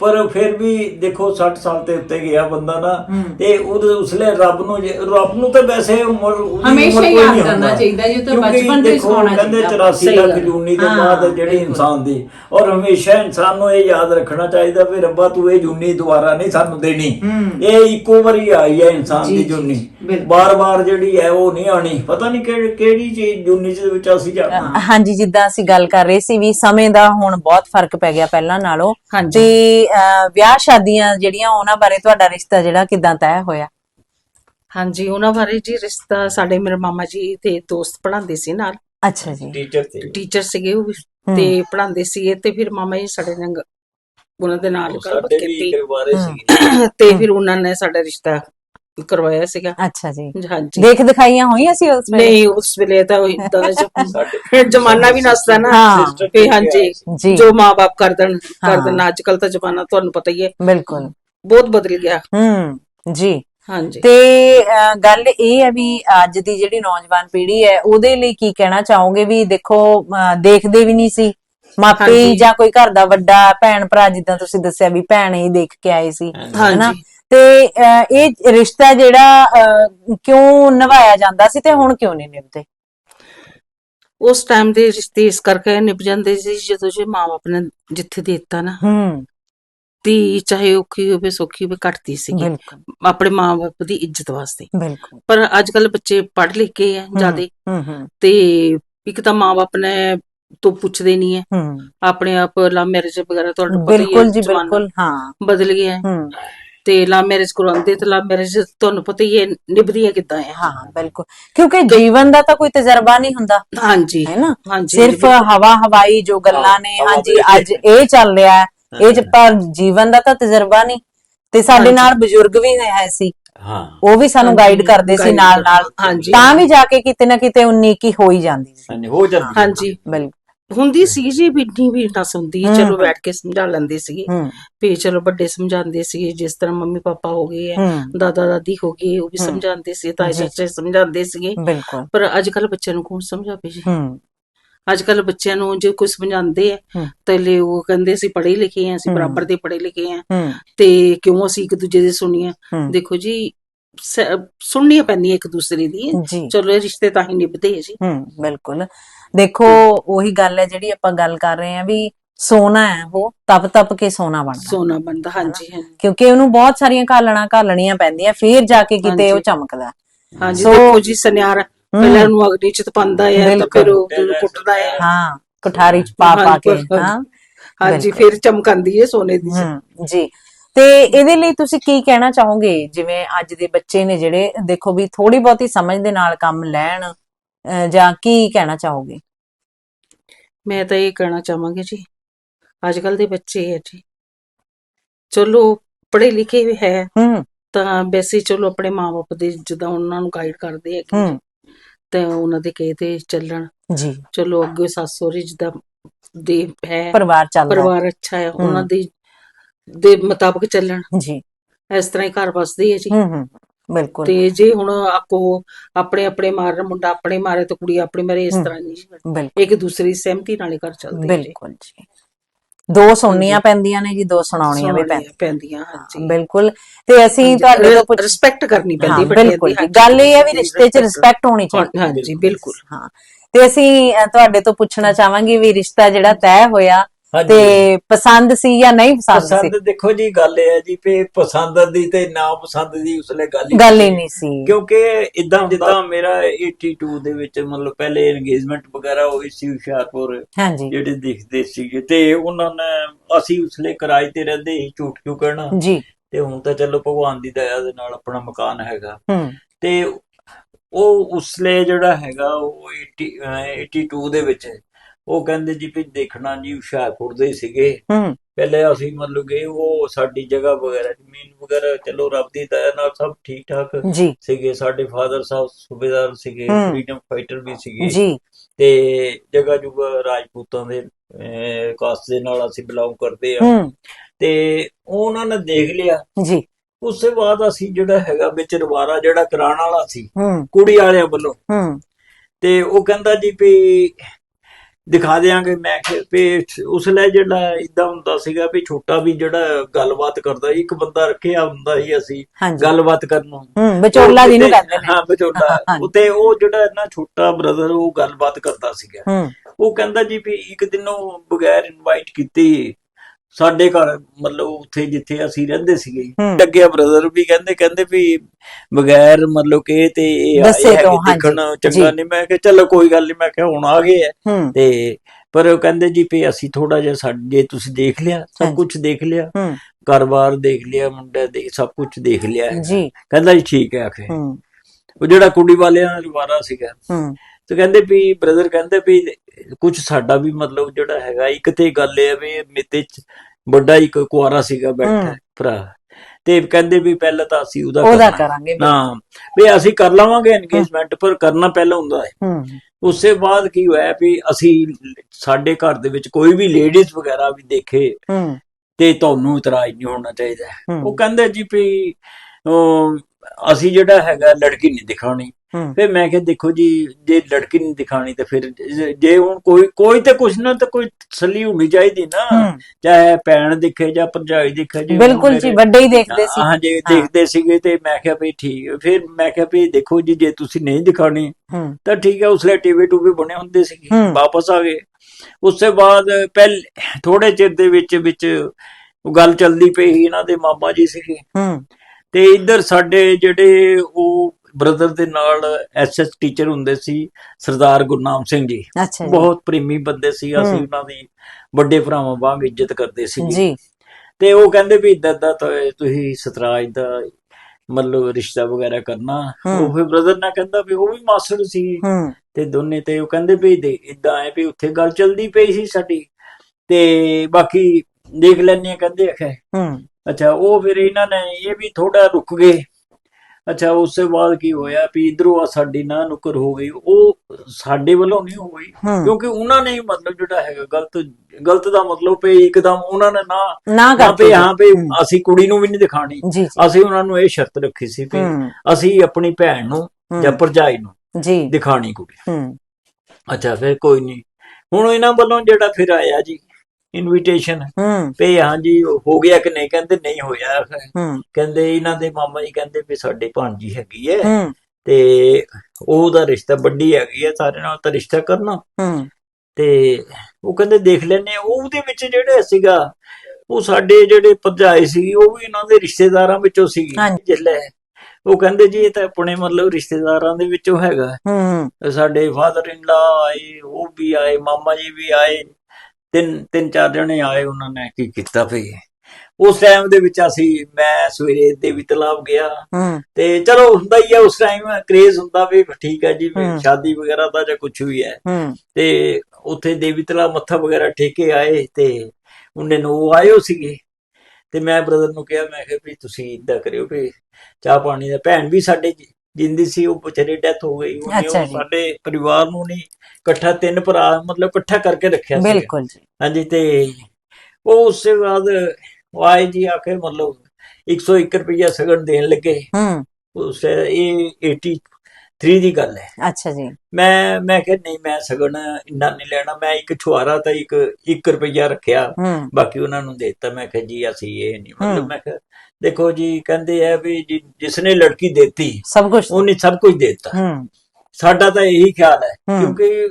ਪਰ ਫਿਰ ਵੀ ਦੇਖੋ 60 ਸਾਲ ਤੇ ਉੱਤੇ ਗਿਆ ਬੰਦਾ ਨਾ ਤੇ ਉਹਦੇ ਉਸਲੇ ਰੱਬ ਨੂੰ ਰੱਬ ਨੂੰ ਤਾਂ ਵੈਸੇ ਉਮਰ ਹਮੇਸ਼ਾ ਯਾਦ ਕਰਨਾ ਹੁੰਦਾ। ਚਾਹੀਦਾ ਜੀ, ਉਹ ਤਾਂ ਬਚਪਨ ਤੋਂ ਹੀ ਸਿਖਾਉਣਾ ਕਹਿੰਦੇ ਚਾਹੀਦਾ। 84 ਸਹੀ ਲੱਖ। ਜੂਨੀ ਦੇ ਬਾਅਦ ਜਿਹੜੀ। ਇਨਸਾਨ ਦੀ ਔਰ ਹਮੇਸ਼ਾ ਇਨਸਾਨ ਨੂੰ ਇਹ ਯਾਦ ਰੱਖਣਾ ਚਾਹੀਦਾ ਵੀ ਰੱਬਾ ਤੂੰ ਇਹ ਜੂਨੀ ਦੁਬਾਰਾ ਨਹੀਂ ਸਾਨੂੰ ਦੇਣੀ ਇਹ ਇੱਕੋ ਵਾਰੀ ਆਈ ਹੈ ਇਨਸਾਨ ਦੀ ਜੂਨੀ। ਬਾਰ-ਬਾਰ ਜਿਹੜੀ ਹੈ ਉਹ ਨਹੀਂ ਆਣੀ ਪਤਾ ਨਹੀਂ ਕਿਹੜੀ ਕਿਹੜੀ ਚੀਜ਼ ਜੂਨੀ ਦੇ ਵਿੱਚ ਅਸੀਂ ਜਾਣਾ। ਹਾਂਜੀ ਜਿੱਦਾਂ ਅਸੀਂ ਗੱਲ ਕਰ ਰਹੇ ਸੀ ਵੀ ਸਮੇਂ ਦਾ ਹੁਣ ਬਹੁਤ ਫ਼ਰਕ ਪੈ ਗਿਆ ਪਹਿਲਾਂ ਨਾਲੋਂ। ਹਾਂਜੀ। ਤੇ ਅਹ, ਵਿਆਹ ਸ਼ਾਦੀਆਂ ਜਿਹੜੀਆਂ ਉਹਨਾਂ ਬਾਰੇ ਤੁਹਾਡਾ ਰਿਸ਼ਤਾ ਜਿਹੜਾ ਕਿਦਾਂ ਤੈਅ ਹੋਇਆ? ਹਾਂਜੀ ਉਹਨਾਂ ਬਾਰੇ ਜੀ ਰਿਸ਼ਤਾ ਸਾਡੇ ਮੇਰੇ ਮਾਮਾ ਜੀ ਤੇ ਦੋਸਤ ਪੜ੍ਹਾਉਂਦੇ ਸੀ ਨਾਲ। ਅੱਛਾ ਜੀ। ਟੀਚਰ ਤੇ ਟੀਚਰ ਸੀਗੇ ਉਹ ਵੀ। ਤੇ ਪੜ੍ਹਾਉਂਦੇ ਸੀਗੇ ਤੇ ਫਿਰ ਮਾਮਾ ਜੀ ਸਾਡੇ ਨਾਲ ਉਹਨਾਂ ਦੇ ਨਾਲ ਗੱਲਬਾਤ ਸਾਡੇ ਵੀ ਕੀਤੀ ਸੀ ਤੇ ਫਿਰ ਉਹਨਾਂ ਨੇ ਸਾਡਾ ਰਿਸ਼ਤਾ ਕਰਵਾਇਆ ਸੀਗਾ। ਅੱਛਾ ਜੀ। ਹਾਂਜੀ। ਦੇਖ ਦਿਖਾਈਆਂ ਹੋਈਆਂ ਸੀ ਉਸ ਵੇਲੇ? ਨਹੀਂ ਉਸ ਵੇਲੇ ਤਾਂ ਉਹ ਇਦਾਂ ਦਾ ਸਾਡੇ ਜਮਾਨਾ ਵੀ ਨਸਦਾ ਨਾ। ਹਾਂ। ਤੇ ਹਾਂਜੀ। ਜੀ। ਜੋ ਮਾਪੇ ਕਰ ਦੇਣ ਕਰ ਹਾਂ। ਦੇਣ। ਅੱਜ ਕੱਲ ਤਾਂ ਜਮਾਨਾ ਤੁਹਾਨੂੰ ਪਤਾ ਹੀ ਹੈ। ਬਿਲਕੁਲ। ਬਹੁਤ ਬਦਲ ਗਿਆ। ਹੂੰ। ਜੀ। ਹਾਂਜੀ। ਤੇ ਗੱਲ ਇਹ ਹੈ ਵੀ ਅੱਜ ਦੀ ਜਿਹੜੀ ਨੌਜਵਾਨ ਪੀੜ੍ਹੀ ਹੈ ਉਹਦੇ ਲਈ ਕੀ ਕਹਿਣਾ ਚਾਹੋਗੇ? ਵੀ ਦੇਖੋ ਦੇਖਦੇ ਵੀ ਨਹੀਂ ਸੀ। ਮਾਪੇ ਹਾਂਜੀ। ਜਾਂ ਕੋਈ ਘਰ ਦਾ ਵੱਡਾ ਭੈਣ ਭਰਾ ਜਿੱਦਾਂ ਤੁਸੀਂ ਦੱਸਿਆ ਵੀ ਭੈਣ ਹੀ ਦੇਖ ਕੇ ਆਏ ਸੀ। ਹਨਾ? ਹਾਂਜੀ ਤੇ ਇਹ ਰਿਸ਼ਤਾ ਜਿਹੜਾ ਕਿਉਂ ਨਿਭਾਇਆ ਜਾਂਦਾ ਸੀ ਤੇ ਹੁਣ ਕਿਉਂ ਨਹੀਂ ਨਿਭਦੇ? ਉਸ ਟਾਈਮ ਦੇ ਰਿਸ਼ਤੇ ਇਸ ਕਰਕੇ ਨਿਭ ਜਾਂਦੇ ਸੀ ਜਦੋਂ ਜੇ ਮਾਂ-ਬਾਪ ਨੇ ਜਿੱਥੇ ਦਿੱਤਾ ਨਾ ਹੂੰ। ਧੀ ਚਾਹੇ ਔਖੀ ਹੋਵੇ ਸੌਖੀ ਹੋਵੇ ਘਟਦੀ ਸੀਗੀ। ਆਪਣੇ ਮਾਂ-ਬਾਪ ਦੀ ਇੱਜ਼ਤ ਵਾਸਤੇ। ਬਿਲਕੁਲ। ਪਰ ਅੱਜ ਕੱਲ ਬੱਚੇ ਪੜ੍ਹ ਲਿਖ ਕੇ ਆ ਜਿਆਦੇ। ਤੇ ਇੱਕ ਤਾਂ ਮਾਂ-ਬਾਪ ਨੇ ਤੋਂ ਪੁੱਛਦੇ ਨਹੀਂ ਹੈ। ਆਪਣੇ ਆਪ ਲਾ ਮੈਰਿਜ ਵਗੈਰਾ ਤੁਹਾਨੂੰ ਪਤਾ ਹੀ ਹੈ ਬਿਲਕੁਲ ਜੀ ਬਿਲਕੁਲ ਹਾਂ। ਬਦਲ ਗਿਆ। ਹੈ। ਤੇ ਲਾ ਮੈਰਿਜ ਕਰਵਾਉਂਦੇ ਤੇ ਲਾ ਮੈਰਿਜ ਤੁਹਾਨੂੰ ਪਤਾ ਹੀ ਹੈ ਨਿਭਦੀਆਂ ਕਿੱਦਾਂ ਹੈ। ਹਾਂ ਬਿਲਕੁਲ। ਕਿਉਂਕਿ ਜੀਵਨ ਦਾ ਤਾਂ ਕੋਈ ਤਜਰਬਾ ਨਹੀਂ ਹੁੰਦਾ। ਹਾਂਜੀ ਹੈ ਨਾ? ਹਾਂਜੀ ਸਿਰਫ ਹਵਾ ਹਵਾਈ ਜੋ ਗੱਲਾਂ ਨੇ ਹਾਂਜੀ ਅੱਜ ਇਹ ਚੱਲ ਰਿਹਾ ਹੈ। ਇਹ ਚ ਪਰ ਜੀਵਨ ਦਾ ਤਾਂ ਤਜਰਬਾ ਨਹੀਂ। ਤੇ ਸਾਡੇ। ਨਾਲ ਬਜ਼ੁਰਗ ਵੀ ਹੈ ਸੀ ਹਾਂ। ਉਹ ਵੀ ਸਾਨੂੰ ਗਾਈਡ ਕਰਦੇ ਸੀ ਨਾਲ ਨਾਲ ਹਾਂਜੀ। ਤਾਂ ਵੀ ਜਾ ਕੇ ਕਿਤੇ ਨਾ ਕਿਤੇ ਉਨੀ ਕੀ ਹੋ ਹੀ ਜਾਂਦੀ ਸੀ। ਹਾਂਜੀ ਹੋ ਜਾਂਦੀ। ਹਾਂਜੀ। ਬਿਲਕੁਲ। ਹੁੰਦੀ ਸੀ ਜੀ ਵੀ ਇੰਨੀ ਵੀ ਨਾ ਸੁਣਦੀ। ਚਲੋ ਬੈਠ ਕੇ ਸਮਝਾ ਲੈਂਦੇ ਸੀਗੇ। ਹੂੰ। ਵੀ ਚਲੋ ਵੱਡੇ ਸਮਝਾਉਂਦੇ ਸੀ ਜਿਸ ਤਰ੍ਹਾਂ ਮੰਮੀ ਪਾਪਾ ਹੋ ਗਏ ਹੂੰ। ਦਾਦਾ ਦਾਦੀ ਹੋ ਗਏ ਉਹ ਵੀ। ਸਮਝਾਉਂਦੇ ਸੀ ਤਾਏ ਜੀ। ਚਾਚੇ ਸਮਝਾਉਂਦੇ ਸੀਗੇ। ਬਿਲਕੁਲ। ਪਰ ਅੱਜ ਕੱਲ ਬੱਚਿਆਂ ਨੂੰ ਕੌਣ ਸਮਝਾਵੇ ਜੀ? ਹੂੰ। ਅੱਜ ਕੱਲ ਬੱਚਿਆਂ ਨੂੰ ਜੇ ਕੋਈ ਸਮਝਾਉਂਦੇ ਆ। ਤਾਂ ਲੈ ਉਹ ਕਹਿੰਦੇ ਅਸੀਂ ਪੜ੍ਹੇ ਲਿਖੇ ਆ ਅਸੀਂ। ਬਰਾਬਰ ਦੇ ਪੜ੍ਹੇ ਲਿਖੇ ਆ। ਹੂੰ। ਤੇ ਕਿਉਂ ਅਸੀਂ ਇੱਕ ਦੂਜੇ ਦੀ ਸੁਣੀਏ ਹੂੰ। ਦੇਖੋ ਜੀ ਸ- ਸੁਣਨੀਆਂ ਪੈਂਦੀਆਂ ਇੱਕ ਦੂਸਰੇ ਦੀ ਜੀ। ਚਲੋ ਇਹ ਰਿਸ਼ਤੇ ਤਾਂ ਹੀ ਨਿਭਦੇ ਆ ਜੀ। ਹੂੰ ਬਿਲਕੁਲ। ਦੇਖੋ ਉਹੀ ਗੱਲ ਹੈ ਜਿਹੜੀ ਆਪਾਂ ਗੱਲ ਕਰ ਰਹੇ ਹਾਂ ਵੀ ਸੋਨਾ ਹੈ ਉਹ ਤਪ ਤਪ ਕੇ ਸੋਨਾ ਬਣਦਾ। ਸੋਨਾ ਬਣਦਾ ਹਾਂਜੀ ਹਾਂਜੀ ਕਿਉਂਕਿ ਉਹਨੂੰ ਬਹੁਤ ਸਾਰੀਆਂ ਘਾਲਣਾ ਘਾਲਣੀਆਂ ਪੈਂਦੀਆਂ ਫੇਰ ਜਾ ਕੇ ਕਿਤੇ ਉਹ। ਚਮਕਦਾ। ਹਾਂਜੀ ਸੋ- ਦੇਖੋ ਜੀ ਸੁਨਿਆਰ ਪਹਿਲਾਂ ਉਹਨੂੰ ਅਗਨੀ ਚ ਤਪਾਉਂਦਾ ਹੈ ਤਾਂ। ਫਿਰ ਉਹ ਕੁੱਟਦਾ ਹੈ। ਹਾਂ ਕੁਠਾਰੀ ਚ ਪਾ ਪਾ ਕੇ ਹਾਂ। ਹਾਂਜੀ। ਫਿਰ ਚਮਕਾਉਂਦੀ ਹੈ ਸੋਨੇ ਦੀ। ਜੀ। ਤੇ ਇਹਦੇ ਲਈ ਤੁਸੀਂ ਕੀ ਕਹਿਣਾ ਚਾਹੋਗੇ? ਜਿਵੇਂ ਅੱਜ ਦੇ ਬੱਚੇ ਨੇ ਜਿਹੜੇ ਦੇਖੋ ਵੀ ਥੋੜੀ ਬਹੁਤੀ ਸਮਝ ਦੇ ਨਾਲ ਕੰਮ ਲੈਣ ਅਹ, ਜਾਂ ਕੀ ਕਹਿਣਾ ਚਾਹੋਗੇ? ਮੈਂ ਤਾਂ ਇਹ ਕਹਿਣਾ ਚਾਹਾਂਗੀ ਜੀ ਅੱਜ ਕੱਲ ਦੇ ਬੱਚੇ ਹੈ ਜੀ। ਚਲੋ ਪੜ੍ਹੇ ਲਿਖੇ ਵੀ ਹੈ ਹੂੰ। ਤਾਂ ਵੈਸੇ ਚਲੋ ਆਪਣੇ ਮਾਪੇ ਦੇ ਜਦੋਂ ਉਹਨਾਂ ਨੂੰ ਗਾਈਡ ਕਰਦੇ ਹੂੰ। ਤੇ ਉਹਨਾਂ ਦੇ ਕਹੇ ਤੇ ਚੱਲਣ। ਜੀ। ਚਲੋ ਅੱਗੇ ਸੱਸ ਸਹੁਰੇ ਜਿੱਦਾਂ ਦੇ ਹੈ ਪਰਿਵਾਰ ਚੱਲਦਾ ਹੈ। ਪਰਿਵਾਰ ਅੱਛਾ ਹੈ ਉਹਨਾਂ ਦੇ ਦੇ ਮੁਤਾਬਕ ਚੱਲਣ। ਜੀ। ਇਸ ਤਰ੍ਹਾਂ ਹੀ ਘਰ ਵਸਦੇ ਹੈ ਜੀ। ਹੂੰ ਹੂੰ। ਬਿਲਕੁਲ। ਤੇ ਜੇ ਹੁਣ ਆਪੋ ਆਪਣੇ ਆਪਣੇ ਮਾਰਨ ਮੁੰਡਾ ਆਪਣੇ ਮਾਰੇ ਤੇ ਕੁੜੀ ਆਪਣੀ ਮਾਰੇ ਇਸ। ਤਰ੍ਹਾਂ ਨਹੀਂ ਇੱਕ ਦੂਸਰੀ ਸਹਿਮਤੀ ਨਾਲ ਹੀ ਘਰ ਚੱਲਦੇ ਜੀ ਬਿਲਕੁਲ ਜੀ। ਦੋ ਸੁਣਨੀਆਂ ਪੈਂਦੀਆਂ ਨੇ ਜੀ ਦੋ ਸੁਣਾਉਣੀਆਂ ਵੀ ਪੈਂਦੀਆਂ। ਹਾਂਜੀ। ਬਿਲਕੁਲ। ਤੇ ਅਸੀਂ ਤੁਹਾਡੇ ਤੋਂ ਪੁੱਛ ਰਿਸਪੈਕਟ ਕਰਨੀ ਪੈਂਦੀ ਬਿਲਕੁਲ। ਗੱਲ ਇਹ ਹੈ ਵੀ ਰਿਸ਼ਤੇ 'ਚ ਰਿਸਪੈਕਟ ਹੋਣੀ ਚਾਹੀਦੀ ਹਾਂ- ਹਾਂਜੀ ਬਿਲਕੁਲ। ਹਾਂ। ਤੇ ਅਸੀਂ ਤੁਹਾਡੇ ਤੋਂ ਪੁੱਛਣਾ ਚਾਹਾਂਗੇ ਵੀ ਰਿਸ਼ਤਾ ਜਿਹੜਾ ਤੈਅ ਹੋਇਆ। ਤੇ ਪਸੰਦ ਸੀ ਜਾਂ ਨਹੀਂ ਪਸੰਦ ਸੀ? ਪਸੰਦ ਦੇਖੋ ਜੀ ਗੱਲ ਇਹ ਹੈ ਜੀ ਵੀ ਪਸੰਦ ਦੀ ਤੇ ਨਾ ਪਸੰਦ ਦੀ ਉਸਲੇ ਗੱਲ ਹੀ ਗੱਲ ਹੀ ਨਹੀਂ ਸੀ। ਕਿਉਂਕਿ ਇਦਾਂ ਜਿੱਦਾਂ ਮੇਰਾ 82 ਦੇ ਵਿੱਚ ਮਤਲਬ ਪਹਿਲੇ ਇੰਗੇਜਮੈਂਟ ਵਗੈਰਾ ਹੋਈ ਸੀ ਹੁਸ਼ਿਆਰਪੁਰ ਹਾਂਜੀ। ਜਿਹੜੇ ਦਿਖਦੇ ਸੀਗੇ। ਤੇ ਉਹਨਾਂ ਨੇ ਅਸੀਂ ਉਸਲੇ ਕਿਰਾਏ ਤੇ ਰਹਿੰਦੇ ਸੀ ਝੂਠ ਕਿਉਂ ਕਹਿਣਾ? ਜੀ। ਤੇ ਹੁਣ ਤਾਂ ਚਲੋ ਭਗਵਾਨ ਦੀ ਦਇਆ ਦੇ ਨਾਲ ਆਪਣਾ ਮਕਾਨ ਹੈਗਾ। ਹੂੰ। ਤੇ ਉਹ ਉਸਲੇ ਜਿਹੜਾ ਹੈਗਾ ਉਹ 80 ਅਹ 82 ਦੇ ਵਿੱਚ ਉਹ ਕਹਿੰਦੇ ਜੀ ਵੀ ਦੇਖਣਾ ਜੀ ਹੁਸ਼ਿਆਰਪੁਰ ਦੇ ਸੀਗੇ। ਹੂੰ। ਪਹਿਲੇ ਅਸੀਂ ਮਤਲਬ ਕਿ ਉਹ ਸਾਡੀ ਜਗ੍ਹਾ ਵਗੈਰਾ ਜ਼ਮੀਨ ਵਗੈਰਾ ਚਲੋ ਰੱਬ ਦੀ ਦਇਆ ਨਾਲ ਸਭ ਠੀਕ ਠਾਕ ਜੀ। ਸੀਗੇ। ਸਾਡੇ ਫਾਦਰ ਸਾਹਿਬ ਸੂਬੇਦਾਰ ਸੀਗੇ। ਫਰੀडम ਫਾਈਟਰ ਵੀ ਸੀਗੇ। ਜੀ। ਤੇ ਜਗ੍ਹਾ ਜੁਗਾ ਰਾਜਪੂਤਾਂ ਦੇ ਕਾਸਟ ਦੇ ਨਾਲ ਅਸੀਂ ਬਿਲੋਂਗ ਕਰਦੇ ਆ। ਤੇ ਉਹਨਾਂ ਨੇ ਦੇਖ ਲਿਆ। ਜੀ। ਉਸ ਬਾਅਦ ਅਸੀਂ ਜਿਹੜਾ ਹੈਗਾ ਵਿੱਚ ਰਵਾਰਾ ਜਿਹੜਾ ਕਰਾਉਣ ਵਾਲਾ ਸੀ ਕੁੜੀ ਵਾਲਿਆਂ ਵੱਲੋਂ। ਤੇ ਉਹ ਕਹਿੰਦਾ ਜੀ ਵੀ ਦਿਖਾ ਦਿਆਂਗੇ ਮੈਂ ਕਿਹਾ ਵੀ ਉਸ ਲਈ ਜਿਹੜਾ ਇਦਾਂ ਹੁੰਦਾ ਸੀਗਾ ਵੀ ਛੋਟਾ ਵੀ ਜਿਹੜਾ ਗੱਲਬਾਤ ਕਰਦਾ ਇੱਕ ਬੰਦਾ ਰੱਖਿਆ ਹੁੰਦਾ ਸੀ ਅਸੀਂ ਗੱਲਬਾਤ ਕਰਨ ਨੂੰ। ਹੂੰ ਵਿਚੋਲਾ ਜਿਹਨੂੰ ਕਹਿੰਦੇ ਨੇ। ਹਾਂ ਵਿਚੋਲਾ। ਉਤੇ ਉਹ ਜਿਹੜਾ ਨਾ ਛੋਟਾ ਬ੍ਰਦਰ ਉਹ ਗੱਲਬਾਤ ਕਰਦਾ ਸੀਗਾ। ਉਹ ਕਹਿੰਦਾ ਜੀ ਵੀ ਇੱਕ ਦਿਨ ਉਹ ਬਗੈਰ ਇਨਵਾਈਟ ਕੀਤੀ ਸਾਡੇ ਘਰ ਮਤਲਬ ਉੱਥੇ ਜਿੱਥੇ ਅਸੀਂ ਰਹਿੰਦੇ ਸੀਗੇ। ਹੂੰ। ਬ੍ਰਦਰ ਵੀ ਕਹਿੰਦੇ ਕਹਿੰਦੇ ਵੀ ਬਗੈਰ ਮਤਲਬ ਕਿ ਤੇ ਇਹ ਆਏ ਦੱਸੇ ਹੈਗੇ ਤੋਂ, ਹਾਂਜੀ, ਦੇਖਣ ਜੀ। ਚੰਗਾ ਨਹੀਂ। ਮੈਂ ਕਿਹਾ ਚਲੋ ਕੋਈ ਗੱਲ ਨਹੀਂ। ਮੈਂ ਕਿਹਾ ਹੁਣ ਆ ਗਏ ਆ। ਹੂੰ। ਤੇ ਪਰ ਉਹ ਕਹਿੰਦੇ ਜੀ ਵੀ ਅਸੀਂ ਥੋੜਾ ਜਿਹਾ ਸਾਡੇ ਤੁਸੀਂ ਦੇਖ ਲਿਆ ਸਭ ਹਾਂਜੀ। ਕੁਝ ਦੇਖ ਲਿਆ। ਹੂੰ। ਘਰ-ਬਾਰ ਦੇਖ ਲਿਆ ਮੁੰਡਾ ਦੇ ਸਭ ਕੁਝ ਦੇਖ ਲਿਆ। ਹੈ। ਜੀ। ਕਹਿੰਦਾ ਜੀ ਠੀਕ ਹੈ ਆਖੇ। ਹੂੰ। ਉਹ ਜਿਹੜਾ ਕੁੜੀ ਵਾਲਿਆਂ ਦਾ ਰਿਵਾਰਾ ਸੀਗਾ। ਹੂੰ। ਤੇ ਕਹਿੰਦੇ ਵੀ ਬ੍ਰਦਰ ਕਹਿੰਦੇ ਵੀ ਕੁਝ ਸਾਡਾ ਵੀ ਮਤਲਬ ਜਿਹੜਾ ਹੈਗਾ ਇੱਕ ਤੇ ਗੱਲ ਇਹ ਹੈ ਵੀ ਮੇਤੇ ਚ ਵੱਡਾ ਇੱਕ ਕੁਆਰਾ ਸੀਗਾ ਬੈਠਾ ਹੂੰ। ਭਰਾ ਤੇ ਕਹਿੰਦੇ ਵੀ ਪਹਿਲਾਂ ਤਾਂ ਅਸੀਂ ਉਹਦਾ। ਕਰਾਂਗੇ। ਨਾ ਵੀ ਅਸੀਂ ਕਰ ਲਵਾਂਗੇ ਐਨਗੇਜਮੈਂਟ ਪਰ ਕਰਨਾ ਪਹਿਲਾਂ ਹੁੰਦਾ ਹੈ ਹੂੰ ਉਸੇ ਬਾਅਦ ਕੀ ਹੋਇਆ ਵੀ ਅਸੀਂ ਸਾਡੇ ਘਰ ਦੇ ਵਿੱਚ ਕੋਈ ਵੀ ਲੇਡੀਜ਼ ਵਗੈਰਾ ਵੀ ਦੇਖੇ ਹੂੰ ਤੇ ਤੁਹਾਨੂੰ ਇਤਰਾਜ਼ ਨਹੀਂ ਹੋਣਾ ਚਾਹੀਦਾ ਹੂੰ। ਉਹ ਕਹਿੰਦੇ ਜੀ ਵੀ ਅਸੀਂ ਜਿਹੜਾ ਹੈਗਾ ਲੜਕੀ ਨਹੀਂ ਦਿਖਾਣੀ ਹੂੰ ਫਿਰ ਮੈਂ ਕਿਹਾ ਦੇਖੋ ਜੀ ਜੇ ਲੜਕੀ ਨਹੀਂ ਦਿਖਾਣੀ ਤਾਂ ਫਿਰ ਜ- ਹੁਣ ਕੋਈ ਕੋਈ ਤੇ ਕੁਛ ਨਾ ਤਾਂ ਕੋਈ ਤਸੱਲੀ ਹੋਣੀ ਚਾਹੀਦੀ ਨਾ। ਚਾਹੇ ਭੈਣ ਦਿਖੇ ਜਾਂ ਭਰਜਾਈ ਦਿਖੇ ਜੀ ਬਿਲਕੁਲ ਜੀ ਵੱਡੇ ਹੀ ਦੇਖਦੇ ਸੀ। ਹਾਂ ਜੀ ਦੇਖਦੇ ਸੀਗੇ ਤੇ ਮੈਂ ਕਿਹਾ ਵੀ ਠੀਕ। ਫਿਰ ਮੈਂ ਕਿਹਾ ਵੀ ਦੇਖੋ ਜੀ ਜੇ ਤੁਸੀਂ ਨਹੀਂ ਦਿਖਾਣੀ ਤਾਂ ਠੀਕ ਹੈ ਉਸਲੇ ਟੀਵੀ ਟੂਵੀ ਬਣੇ ਹੁੰਦੇ ਸੀਗੇ। ਵਾਪਸ ਆ ਗਏ। ਉਸ ਤੋਂ ਬਾਅਦ ਪਹਿਲ ਥੋੜੇ ਚਿਰ ਦੇ ਵਿੱਚ ਵਿੱਚ ਉਹ ਗੱਲ ਚੱਲਦੀ ਪਈ ਇਹਨਾਂ ਦੇ ਮਾਮਾ ਜੀ ਸੀਗੇ। ਹੂੰ। ਤੇ ਇੱਧਰ ਸਾਡੇ ਜਿਹੜੇ ਉਹ ਬ੍ਰਦਰ ਦੇ ਨਾਲ ਐਸਐਸ ਟੀਚਰ ਹੁੰਦੇ ਸੀ ਸਰਦਾਰ ਗੁਰਨਾਮ ਸਿੰਘ ਜੀ। ਅੱਛਾ ਬਹੁਤ ਪ੍ਰੇਮੀ ਬੰਦੇ ਸੀ ਅਸੀਂ। ਉਹਨਾਂ ਦੀ ਵੱਡੇ ਭਰਾਵਾਂ ਵਾਂਗ ਇੱਜ਼ਤ ਕਰਦੇ ਸੀ। ਜੀ। ਤੇ ਉਹ ਕਹਿੰਦੇ ਵੀ ਇਦਾਂ ਦਾ ਤੁਸੀਂ ਸਤਰਾਜ ਦਾ ਮਤਲਬ ਰਿਸ਼ਤਾ ਵਗੈਰਾ ਕਰਨਾ। ਉਹ ਫਿਰ ਬ੍ਰਦਰ ਨਾਲ ਕਹਿੰਦਾ ਵੀ ਉਹ ਵੀ ਮਾਸਟਰ ਸੀ। ਤੇ ਦੋਨੇ ਤੇ ਉਹ ਕਹਿੰਦੇ ਵੀ ਦੇ ਇਦਾਂ ਹੈ ਵੀ ਉੱਥੇ ਗੱਲ ਚੱਲਦੀ ਪਈ ਸੀ ਸਾਡੀ। ਤੇ ਬਾਕੀ ਦੇਖ ਲੈਣੇ ਕਹਿੰਦੇ ਹੂੰ। ਅੱਛਾ ਉਹ ਫਿਰ ਇਹਨਾਂ ਨੇ ਇਹ ਵੀ ਥੋੜਾ ਰੁਕ ਗਏ। ਅੱਛਾ ਉਸ ਤੋਂ ਬਾਅਦ ਕੀ ਹੋਇਆ ਵੀ ਇਧਰੋਂ ਆ ਸਾਡੀ ਨਾ ਨੁਕਰ ਹੋ ਗਈ ਉਹ ਸਾਡੇ ਵੱਲੋਂ ਨਹੀਂ ਹੋ ਗਈ ਕਿਉਂਕਿ ਉਹਨਾਂ ਨੇ ਮਤਲਬ ਜਿਹੜਾ ਹੈਗਾ ਗਲਤ ਗਲਤ ਦਾ ਮਤਲਬ ਵੀ ਇੱਕਦਮ ਉਹਨਾਂ ਨੇ ਨਾ ਨਾ ਕਰਦੇ ਹਾਂ ਵੀ। ਅਸੀਂ ਕੁੜੀ ਨੂੰ ਵੀ ਨਹੀਂ ਦਿਖਾਣੀ ਅਸੀਂ ਉਹਨਾਂ ਨੂੰ ਇਹ ਸ਼ਰਤ ਰੱਖੀ ਸੀ ਵੀ ਹੂੰ। ਅਸੀਂ ਆਪਣੀ ਭੈਣ ਨੂੰ। ਜਾਂ ਭਰਜਾਈ ਨੂੰ ਜੀ। ਦਿਖਾਣੀ ਕੁੜੀ। ਅੱਛਾ ਫਿਰ ਕੋਈ ਨਹੀਂ। ਹੁਣ ਇਹਨਾਂ ਵੱਲੋਂ ਜਿਹੜਾ ਫਿਰ ਆਇਆ ਜੀ ਇਨਵੀਟੇਸ਼ਨ ਹੂੰ। ਵੀ ਹਾਂ ਜੀ ਹੋ ਗਿਆ ਕਿ ਨਹੀਂ? ਕਹਿੰਦੇ ਨਹੀਂ ਹੋਇਆ। ਹੂੰ। ਕਹਿੰਦੇ ਇਹਨਾਂ ਦੇ ਮਾਮਾ ਜੀ ਕਹਿੰਦੇ ਵੀ ਸਾਡੇ ਭਾਣਜੀ ਹੈਗੀ ਹੈ ਹੂੰ। ਤੇ ਉਹਦਾ ਰਿਸ਼ਤਾ ਵੱਡੀ ਹੈਗੀ ਹੈ ਸਾਰੇ ਨਾਲ ਤਾਂ ਰਿਸ਼ਤਾ ਕਰਨਾ। ਹੂੰ। ਤੇ ਉਹ ਕਹਿੰਦੇ ਦੇਖ ਲੈਨੇ ਉਹਦੇ ਵਿੱਚ ਜਿਹੜਾ ਸੀਗਾ ਉਹ ਸਾਡੇ ਜਿਹੜੇ ਭਰਜਾਈ ਸੀ ਉਹ ਵੀ ਇਹਨਾਂ ਦੇ ਰਿਸ਼ਤੇਦਾਰਾਂ ਵਿੱਚੋਂ ਸੀਗੀ ਹਾਂਜੀ। ਜਿੱਲੇ ਉਹ ਕਹਿੰਦੇ ਜੀ ਇਹ ਤਾਂ ਆਪਣੇ ਮਤਲਬ ਰਿਸ਼ਤੇਦਾਰਾਂ ਦੇ ਵਿੱਚੋਂ ਹੈਗਾ। ਹੂੰ। ਸਾਡੇ ਫਾਦਰ ਇਨ ਲਾ ਆਏ ਉਹ ਵੀ ਆਏ ਮਾਮਾ ਜੀ ਵੀ ਆਏ। ਤਿੰਨ ਤਿੰਨ ਚਾਰ ਜਣੇ ਆਏ ਉਹਨਾਂ ਨੇ ਕੀ ਕੀਤਾ ਭਈ ਉਸ ਟਾਈਮ ਦੇ ਵਿੱਚ ਅਸੀਂ ਮੈਂ ਸਵੇਰੇ ਦੇਵੀ ਤਲਾਬ ਗਿਆ। ਤੇ ਚਲੋ ਹੁੰਦਾ ਹੀ ਹੈ ਉਸ ਟਾਈਮ ਕ੍ਰੇਜ਼ ਹੁੰਦਾ ਵੀ ਠੀਕ ਹੈ ਜੀ। ਸ਼ਾਦੀ ਵਗੈਰਾ ਦਾ ਜਾਂ ਕੁਝ ਵੀ ਹੈ। ਤੇ ਉੱਥੇ ਦੇਵੀ ਤਲਾਬ ਮੱਥਾ ਵਗੈਰਾ ਟੇਕੇ ਆਏ ਤੇ ਉਹਨੇ ਨੂੰ ਉਹ ਆਇਓ ਸੀਗੇ। ਤੇ ਮੈਂ ਬ੍ਰਦਰ ਨੂੰ ਕਿਹਾ ਮੈਂ ਕਿਹਾ ਵੀ ਤੁਸੀਂ ਇਦਾਂ ਕਰਿਓ ਵੀ ਚਾਹ ਪਾਣੀ ਦਾ ਭੈਣ ਵੀ ਸਾਡੇ ਜਿੰਦੀ ਸੀ ਉਹ ਵਿਚਾਰੀ ਡੈਥ ਹੋ ਗਈ। ਉਹਨੇ ਅੱਛਾ ਉਹ ਜੀ। ਸਾਡੇ ਪਰਿਵਾਰ ਨੂੰ ਨਹੀਂ ਇਕੱਠਾ ਤਿੰਨ ਭਰਾ ਮਤਲਬ ਇਕੱਠਾ ਕਰਕੇ ਰੱਖਿਆ ਸੀ। ਬਿਲਕੁਲ ਜੀ। ਹਾਂਜੀ ਤੇ ਉਹ ਉਸ ਤੋਂ ਬਾਅਦ ਆਏ ਜੀ ਆ ਕੇ ਮਤਲਬ 101 ਰੁਪਇਆ ਸਗਨ ਦੇਣ ਲੱਗੇ। ਹੂੰ। ਉਸ ਇਹ 83 ਦੀ ਗੱਲ ਹੈ। ਅੱਛਾ ਜੀ। ਮੈਂ ਮੈਂ ਕਿਹਾ ਨਹੀਂ ਮੈਂ ਸਗਨ ਇੰਨਾ ਨਹੀਂ ਲੈਣਾ ਮੈਂ ਇੱਕ ਛੁਆਰਾ ਤਾਂ ਇੱਕ 1 ਰੁਪਇਆ ਰੱਖਿਆ। ਹੂੰ। ਬਾਕੀ ਉਹਨਾਂ ਨੂੰ ਦੇ ਦਿੱਤਾ। ਮੈਂ ਕਿਹਾ ਜੀ ਅਸੀਂ ਇਹ ਨਹੀਂ ਮਤਲਬ ਹਮ। ਮੈਂ ਕਿਹਾ ਦੇਖੋ ਜੀ ਕਹਿੰਦੇ ਆ ਵੀ ਜਿ- ਜਿਸਨੇ ਲੜਕੀ ਦਿੱਤੀ ਸਭ ਕੁਝ ਉਹਨੇ ਸਭ ਕੁਝ ਦਿੱਤਾ। ਹੂੰ। ਸਾਡਾ ਤਾਂ ਇਹੀ ਖਿਆਲ ਹੈ। ਕਿਉਂਕਿ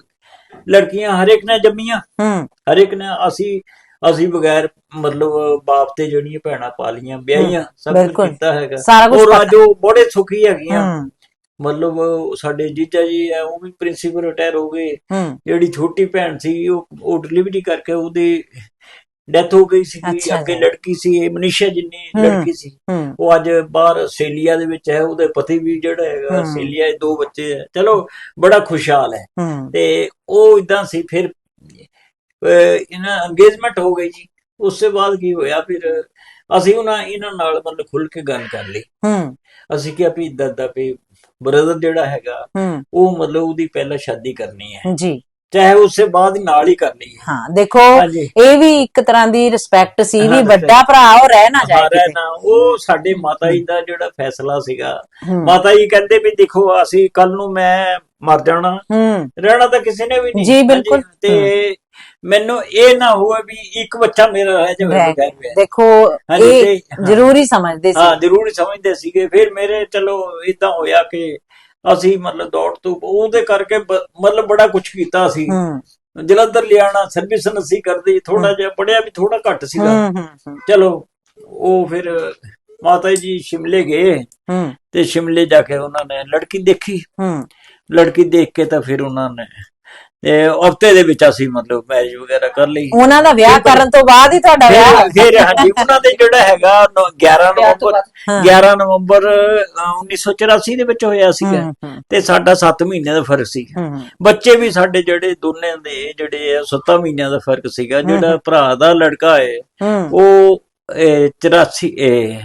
ਲੜਕੀਆਂ ਹਰ ਇੱਕ ਨੇ ਜੰਮੀਆਂ। ਹੂੰ। ਹਰ ਇੱਕ ਨੇ ਅਸੀਂ ਅਸੀਂ ਬਗੈਰ ਮਤਲਬ ਬਾਪ ਤੇ ਜਿਹੜੀਆਂ ਭੈਣਾਂ ਪਾਲੀਆਂ ਵਿਆਹੀਆਂ ਸਭ ਕੁਝ। ਕੀਤਾ ਹੈਗਾ। ਸਾਰਾ ਕੁਝ ਔਰ ਅੱਜ ਉਹ ਬੜੇ ਸੁਖੀ ਹੈਗੀਆਂ। ਮਤਲਬ ਸਾਡੇ ਜੀਜਾ ਜੀ ਹੈ ਉਹ ਵੀ ਪ੍ਰਿੰਸੀਪਲ ਰਿਟਾਇਰ ਹੋ ਗਏ। ਜਿਹੜੀ ਛੋਟੀ ਭੈਣ ਸੀ ਉਹ ਉਹ ਡਿਲੀਵਰੀ ਕਰਕੇ ਉਹਦੀ ਡੈਥ ਹੋ ਗਈ ਸੀ ਅੱਛਾ ਅੱਗੇ ਜੀ। ਲੜਕੀ ਸੀ ਇਹ ਮਨੀਸ਼ਾ ਜਿੰਨੀ। ਲੜਕੀ ਸੀ ਹੂੰ। ਉਹ ਅੱਜ ਬਾਹਰ ਆਸਟ੍ਰੇਲੀਆ ਦੇ ਵਿੱਚ ਹੈ ਉਹਦੇ ਪਤੀ ਵੀ ਜਿਹੜਾ ਹੈਗਾ। ਆਸਟ੍ਰੇਲੀਆ ਦੇ ਦੋ ਬੱਚੇ ਹੈ। ਚਲੋ ਬੜਾ ਖੁਸ਼ਹਾਲ ਹੈ। ਹੂੰ। ਤੇ ਉਹ ਇਦਾਂ ਸੀ ਫਿਰ ਅਹ, ਇਹਨਾਂ ਅੰਗੇਜਮੈਂਟ ਹੋ ਗਈ ਜੀ। ਉਸ ਤੋਂ ਬਾਅਦ ਕੀ ਹੋਇਆ ਫਿਰ ਅਸੀਂ ਉਹਨਾਂ ਇਹਨਾਂ ਨਾਲ ਮਤਲਬ ਖੁੱਲ ਕੇ ਗੱਲ ਕਰ ਲਈ। ਹੂੰ। ਅਸੀਂ ਕਿਹਾ ਵੀ ਇਦਾਂ ਦਾ ਵੀ ਬ੍ਰਦਰ ਜਿਹੜਾ ਹੈਗਾ ਹੂੰ। ਉਹ ਮਤਲਬ ਉਹਦੀ ਪਹਿਲਾਂ ਸ਼ਾਦੀ ਕਰਨੀ ਹੈ। ਜੀ। ਚਾਹੇ ਉਸੇ ਬਾਅਦ ਨਾਲ ਹੀ ਕਰਨੀ ਹੈ। ਹਾਂ ਦੇਖੋ ਹਾਂਜੀ। ਇਹ ਵੀ ਇੱਕ ਤਰ੍ਹਾਂ ਦੀ ਰਿਸਪੈਕਟ ਸੀ ਵੀ ਵੱਡਾ ਭਰਾ ਉਹ ਰਹਿ ਨਾ ਜਾਏ ਕਿਤੇ। ਉਹ ਸਾਡੇ ਮਾਤਾ ਜੀ ਦਾ ਜਿਹੜਾ ਫੈਸਲਾ ਸੀਗਾ। ਹੂੰ। ਮਾਤਾ ਜੀ ਕਹਿੰਦੇ ਵੀ ਦੇਖੋ ਅਸੀਂ ਕੱਲ ਨੂੰ ਮੈਂ ਮਰ ਜਾਣਾ। ਹੂੰ। ਰਹਿਣਾ ਤਾਂ ਕਿਸੇ ਨੇ ਵੀ ਨਹੀਂ। ਜੀ, ਬਿਲਕੁਲ। ਹਾਂਜੀ, ਤੇ ਮੈਨੂੰ ਇਹ ਨਾ ਹੋਵੇ ਵੀ ਇੱਕ ਬੱਚਾ ਮੇਰਾ ਰਹਿ ਜਾਵੇ ਰਹਿ ਬਗੈਰ ਵਿਆਹ। ਦੇਖੋ ਹਾਂਜੀ, ਇਹ ਤੇ- ਹਾਂ। ਜ਼ਰੂਰੀ ਸਮਝਦੇ ਸੀ। ਹਾਂ ਜ਼ਰੂਰ ਸਮਝਦੇ ਸੀਗੇ। ਫਿਰ ਮੇਰੇ ਚਲੋ ਇਦਾਂ ਹੋਇਆ ਕਿ ਅਸੀਂ ਮਤਲਬ ਦੌੜ ਤੋਂ ਉਹਦੇ ਕਰਕੇ ਮਤਲਬ ਬੜਾ ਕੁਝ ਕੀਤਾ ਸੀ। ਜਲੰਧਰ ਲਿਆਣਾ ਸਰਵਿਸ ਅਸੀਂ ਕਰਦੇ ਥੋੜਾ ਜਿਹਾ ਪੜਿਆ ਵੀ ਥੋੜਾ ਘੱਟ ਸੀਗਾ। ਚਲੋ ਉਹ ਫਿਰ ਮਾਤਾ ਜੀ ਸ਼ਿਮਲੇ ਗਏ ਤੇ ਸ਼ਿਮਲੇ ਜਾ ਕੇ ਉਹਨਾਂ ਨੇ ਲੜਕੀ ਦੇਖੀ। ਲੜਕੀ ਦੇਖ ਕੇ ਤਾਂ ਫਿਰ ਉਹਨਾਂ ਨੇ ਹਫ਼ਤੇ ਦੇ ਵਿੱਚ ਅਸੀਂ ਮਤਲਬ ਮੈਰਿਜ ਵਗੈਰਾ ਕਰ ਲਈ। ਉਹਨਾਂ ਦਾ ਵਿਆਹ ਕਰਨ ਤੋਂ ਬਾਅਦ ਹੀ ਤੁਹਾਡਾ ਵਿਆਹ। ਫਿਰ ਹਾਂਜੀ ਉਹਨਾਂ ਦੇ ਜਿਹੜਾ ਹੈਗਾ ਨੌ- 11 ਨਵੰਬਰ ਹਾਂ। 11 ਨਵੰਬਰ ਅ, 1984 ਦੇ ਵਿੱਚ ਹੋਇਆ ਸੀਗਾ। ਹੂੰ, ਤੇ ਸਾਡਾ 7 ਮਹੀਨੇ ਦਾ ਫ਼ਰਕ ਸੀ ਬੱਚੇ ਵੀ ਸਾਡੇ ਜਿਹੜੇ ਦੋਨੇ ਦੇ ਜਿਹੜੇ ਆ 7 ਮਹੀਨਿਆਂ ਦਾ ਫ਼ਰਕ ਸੀਗਾ। ਜਿਹੜਾ ਭਰਾ ਦਾ ਲੜਕਾ ਹੈ ਉਹ ਇਹ 84 ਇਹ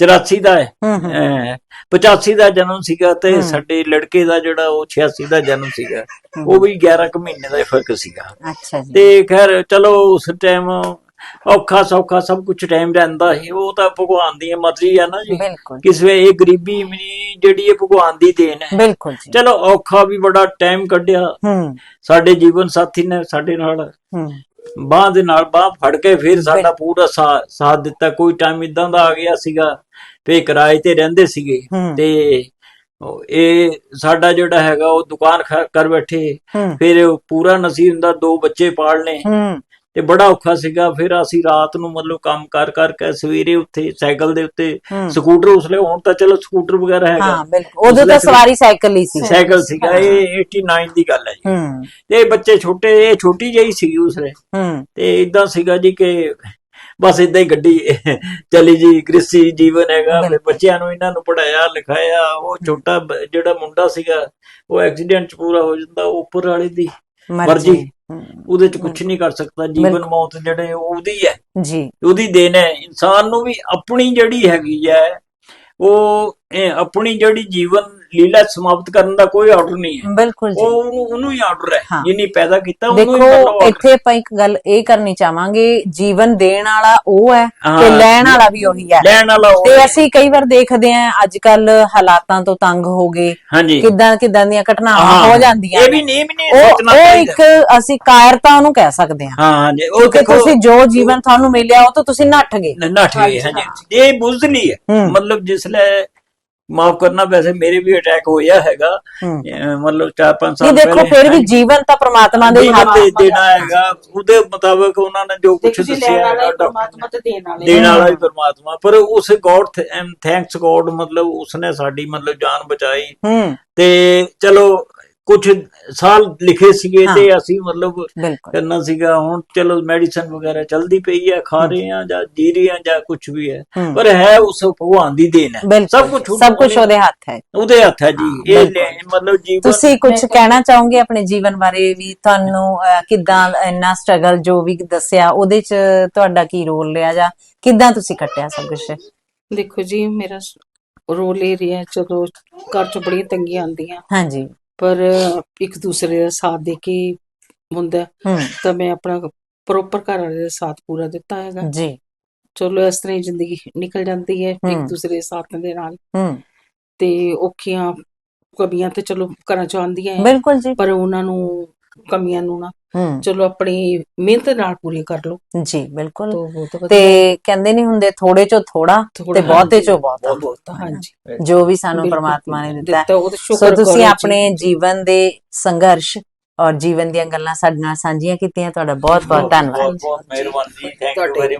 84 ਦਾ ਹੈ। ਹੂੰ, ਹੂੰ, ਅਹ 85 ਦਾ ਜਨਮ ਸੀਗਾ ਤੇ। ਸਾਡੇ ਲੜਕੇ ਦਾ ਜਿਹੜਾ ਉਹ 86 ਦਾ ਜਨਮ ਸੀਗਾ ਉਹ ਵੀ 11 ਕੁ ਮਹੀਨੇ ਦਾ ਫ਼ਰਕ ਸੀਗਾ। ਅੱਛਾ ਜੀ। ਤੇ ਖੈਰ ਚਲੋ ਉਸ ਟਾਈਮ ਔਖਾ ਸੌਖਾ ਸਭ ਕੁਝ ਟਾਈਮ ਰਹਿੰਦਾ ਸੀ। ਉਹ ਤਾਂ ਭਗਵਾਨ ਦੀ ਮਰਜ਼ੀ ਆ ਨਾ ਜੀ। ਕਿਸ ਇਹ ਗਰੀਬੀ ਵੀ ਜਿਹੜੀ ਇਹ ਭਗਵਾਨ ਦੀ ਦੇਣ ਹੈ। ਬਿਲਕੁਲ ਜੀ। ਚਲੋ ਔਖਾ ਵੀ ਬੜਾ ਟਾਈਮ ਕੱਢਿਆ। ਸਾਡੇ ਜੀਵਨ ਸਾਥੀ ਨੇ ਸਾਡੇ ਨਾਲ। ਬਾਹ ਦੇ ਨਾਲ ਬਾਹ ਫੜ ਕੇ ਫਿਰ ਸਾਡਾ ਪੂਰਾ ਸਾਥ ਦਿੱਤਾ। ਕੋਈ ਟਾਈਮ ਇਦਾਂ ਦਾ ਆ ਗਿਆ ਸੀਗਾ ਤੇ ਕਿਰਾਏ ਤੇ ਰਹਿੰਦੇ ਸੀਗੇ। ਤੇ ਇਹ ਸਾਡਾ ਜਿਹੜਾ ਹੈਗਾ ਉਹ ਦੁਕਾਨ ਕਰ ਬੈਠੇ। ਫਿਰ ਪੂਰਾ ਨਸੀਬ ਹੁੰਦਾ ਦੋ ਬੱਚੇ ਪਾਲਨੇ ਤੇ ਬੜਾ ਔਖਾ ਸੀਗਾ। ਫਿਰ ਅਸੀਂ ਰਾਤ ਨੂੰ ਮਤਲਬ ਕੰਮ ਕਰ ਕਰਕੇ ਸਵੇਰੇ ਉੱਥੇ ਸਾਈਕਲ ਦੇ ਉੱਤੇ। ਸਕੂਟਰ ਉਸਲੇ ਹੁਣ ਤਾਂ ਚਲੋ ਸਕੂਟਰ ਵਗੈਰਾ ਹੈਗਾ। ਹਾਂ ਬਿਲਕੁਲ। ਉਦੋਂ ਤਾਂ ਸਵਾਰੀ ਸਾਈਕਲ ਹੀ ਸੀ। ਸਾਈਕਲ ਸੀਗਾ। ਇਹ 89 ਦੀ ਗੱਲ ਹੈ ਜੀ। ਤੇ ਬੱਚੇ ਛੋਟੇ ਇਹ ਛੋਟੀ ਜਿਹੀ ਸੀਗੀ ਉਸਲੇ ਹੂੰ। ਤੇ ਇਦਾਂ ਸੀਗਾ ਜੀ ਕਿ ਬਸ ਇਦਾਂ ਹੀ ਗੱਡੀ ਚਲੀ ਜੀ। ਗ੍ਰਸਤੀ ਜੀਵਨ ਹੈਗਾ। ਫਿਰ। ਬੱਚਿਆਂ ਨੂੰ ਇਹਨਾਂ ਨੂੰ ਪੜਾਇਆ ਲਿਖਾਇਆ। ਉਹ ਛੋਟਾ ਜਿਹੜਾ ਮੁੰਡਾ ਸੀਗਾ ਉਹ ਐਕਸੀਡੈਂਟ ਚ ਪੂਰਾ ਹੋ ਜਾਂਦਾ। ਉੱਪਰ ਵਾਲੇ ਦੀ ਮਰਜ਼ੀ। ਉਹਦੇ ਚ ਕੁਝ ਨਹੀਂ ਕਰ ਸਕਦਾ ਜੀਵਨ। ਮੌਤ ਜਿਹੜੇ ਉਹਦੀ ਹੈ। ਜੀ। ਉਹਦੀ ਦੇਣ ਹੈ। ਇਨਸਾਨ ਨੂੰ ਵੀ ਆਪਣੀ ਜਿਹੜੀ ਹੈਗੀ ਹੈ ਉਹ ਆਪਣੀ ਜਿਹੜੀ ਜੀਵਨ ਲੀਲਾ ਸਮਾਪਤ ਕਰਨ ਦਾ ਕੋਈ ਆਰਡਰ ਨਹੀਂ ਹੈ। ਬਿਲਕੁਲ ਜੀ। ਉਹ ਉਹਨੂੰ ਉਹਨੂੰ ਹੀ ਆਰਡਰ ਹੈ। ਹਾਂ। ਜਿਹਨੇ ਪੈਦਾ ਕੀਤਾ ਉਹਨੂੰ ਹੀ ਦੇਖੋ ਇੱਥੇ ਆਪਾਂ ਇੱਕ ਗੱਲ ਇਹ ਕਰਨੀ ਚਾਹਾਂਗੇ ਜੀਵਨ ਦੇਣ ਵਾਲਾ ਉਹ ਹੈ ਹਾਂ। ਤੇ ਲੈਣ ਵਾਲਾ ਵੀ ਉਹੀ ਹੈ। ਲੈਣ ਵਾਲਾ ਉਹ ਤੇ ਹੈ। ਅਸੀਂ ਕਈ ਵਾਰ ਦੇਖਦੇ ਆਂ ਅੱਜ ਕੱਲ ਹਾਲਾਤਾਂ ਤੋਂ ਤੰਗ ਹੋ ਗਏ। ਕਿੱਦਾਂ ਕਿੱਦਾਂ ਦੀਆਂ ਘਟਨਾਵਾਂ ਹਾਂ, ਹੋ ਜਾਂਦੀਆਂ ਇਹ ਵੀ ਨਹੀਂ ਵੀ ਨਹੀਂ ਸੋਚਣਾ ਉਹ ਇੱਕ ਅਸੀਂ ਕਾਇਰਤਾ ਉਹਨੂੰ ਕਹਿ ਸਕਦੇ ਹਾਂ। ਹਾਂ ਹਾਂਜੀ। ਉਹ ਕਿ ਤੁਸੀਂ ਜੋ ਜੀਵਨ ਤੁਹਾਨੂੰ ਮਿਲਿਆ ਉਹ ਤੋਂ ਤੁਸੀਂ ਨੱਠ ਗਏ। ਨੱਠ ਗਏ ਹਾਂਜੀ। ਇਹ ਬੁਜ਼ਦਲੀ ਹੈ। ਹੂੰ। ਮਤਲਬ ਜਿਸਲੇ ਮਾਫ ਕਰਨਾ ਵੈਸੇ ਮੇਰੇ ਵੀ ਅਟੈਕ ਹੋਇਆ ਹੈਗਾ। ਮਤਲਬ 4-5 ਇਹ ਸਾਲ ਦੇਖੋ ਪਹਿਲੇ ਫਿਰ ਵੀ ਜੀਵਨ ਤਾਂ ਪ੍ਰਮਾਤਮਾ ਦੇ ਹੱਥ ਦੇਣਾ ਹੈਗਾ। ਉਹਦੇ ਮੁਤਾਬਕ ਉਹਨਾਂ ਨੇ ਜੋ ਕੁਝ ਦੇਖੋ ਦੱਸਿਆ ਹੈਗਾ ਹੀ ਪਰਮਾਤਮਾ ਤੇ ਦੇਣ ਵਾਲਾ ਹੀ। ਦੇਣ ਵਾਲਾ ਵੀ ਪਰਮਾਤਮਾ। ਪਰ ਉਸ ਗੋਡ ਥੈਂਕਸ ਗੋਡ ਮਤਲਬ ਉਸਨੇ ਸਾਡੀ ਮਤਲਬ ਜਾਨ ਬਚਾਈ। ਤੇ ਚਲੋ ਕੁਝ ਸਾਲ ਲਿਖੇ ਸੀਗੇ ਹਾਂ। ਤੇ ਅਸੀਂ ਮਤਲਬ ਬਿਲਕੁਲ। ਕਰਨਾ ਸੀਗਾ ਹੁਣ ਚਲੋ ਮੈਡੀਸਨ ਵਗੈਰਾ ਚਲਦੀ ਪਈ ਹੈ ਖਾ ਰਹੇ ਆ ਜਾਂ ਜੀ ਰਹੇ ਆ ਜਾਂ ਕੁਝ ਵੀ ਹੈ। ਪਰ ਹੈ ਉਸ ਭਗਵਾਨ ਦੀ ਦੇਣ ਹੈ। ਬਿਲਕੁਲ। ਸਭ ਕੁਝ ਸਭ ਕੁਝ ਉਹਦੇ ਹੱਥ ਹੈ। ਉਹਦੇ ਹੱਥ ਹੈ ਜੀ। ਇਹ। ਲੈ- ਮਤਲਬ ਜੀਵਨ ਤੁਸੀਂ ਕੁਝ ਕਹਿਣਾ ਚਾਹੋਗੇ ਆਪਣੇ ਜੀਵਨ ਬਾਰੇ ਵੀ? ਤੁਹਾਨੂੰ ਅਹ, ਕਿੱਦਾਂ ਇੰਨਾ ਸਟਰਗਲ ਜੋ ਵੀ ਦੱਸਿਆ ਉਹਦੇ ਚ ਤੁਹਾਡਾ ਕੀ ਰੋਲ ਰਿਹਾ ਜਾਂ ਕਿੱਦਾਂ ਤੁਸੀਂ ਕੱਟਿਆ ਸਭ ਕੁਝ ਦੇਖੋ ਜੀ ਮੇਰਾ ਰੋਲ ਇਹ ਰਿਹਾ ਜਦੋਂ ਘਰ ਚ ਬੜੀਆਂ ਤੰਗੀਆਂ ਆਉਂਦੀਆਂ। ਹਾਂਜੀ। ਪਰ ਇੱਕ ਦੂਸਰੇ ਦਾ ਸਾਥ ਦੇ ਕੇ ਹੁੰਦਾ ਹੂੰ। ਤਾਂ ਮੈਂ ਆਪਣਾ ਪ੍ਰੋਪਰ ਘਰ ਵਾਲੇ ਦਾ ਸਾਥ ਪੂਰਾ ਦਿੱਤਾ ਹੈਗਾ। ਜੀ। ਚਲੋ ਇਸ ਤਰ੍ਹਾਂ ਹੀ ਜ਼ਿੰਦਗੀ ਨਿਕਲ ਜਾਂਦੀ ਹੈ। ਇੱਕ ਦੂਸਰੇ ਦੇ ਸਾਥ ਦੇ ਨਾਲ। ਹੂੰ। ਤੇ ਔਖੀਆਂ ਕਮੀਆਂ ਤੇ ਚਲੋ ਘਰਾਂ ਚ ਆਉਂਦੀਆਂ ਹੈ। ਬਿਲਕੁਲ ਜੀ। ਪਰ ਉਹਨਾਂ ਨੂੰ ਕਮੀਆਂ ਨੂੰ ਨਾ ਹੂੰ। ਚਲੋ ਆਪਣੀ ਮਿਹਨਤ ਨਾਲ ਪੂਰੀ ਕਰ ਲਓ। ਜੀ ਬਿਲਕੁਲ। ਤਾਂ ਬਹੁਤ ਵਧੀਆ ਤੇ ਕਹਿੰਦੇ ਨਹੀਂ ਹੁੰਦੇ ਥੋੜੇ ਚੋਂ ਥੋੜਾ ਤੇ ਬਹੁਤੇ ਚੋਂ ਬਹੁਤਾ। ਹਾਂਜੀ। ਜੋ ਵੀ ਸਾਨੂੰ ਪ੍ਰਮਾਤਮਾ ਨੇ ਦਿੱਤਾ। ਸੋ ਤੁਸੀਂ। ਆਪਣੇ ਜੀਵਨ ਦੇ ਸੰਘਰਸ਼ ਔਰ ਜੀਵਨ ਦੀਆਂ ਗੱਲਾਂ ਸਾਡੇ ਨਾਲ ਸਾਂਝੀਆਂ ਕੀਤੀਆਂ ਤੁਹਾਡਾ ਬਹੁਤ ਬਹੁਤ ਧੰਨਵਾਦ। ਬਹੁਤ ਬਹੁਤ ਮਿਹਰਬਾਨੀ ਥੈਂਕ ਯੂ ਤੁਹਾਡੇ- ਵੈਰੀ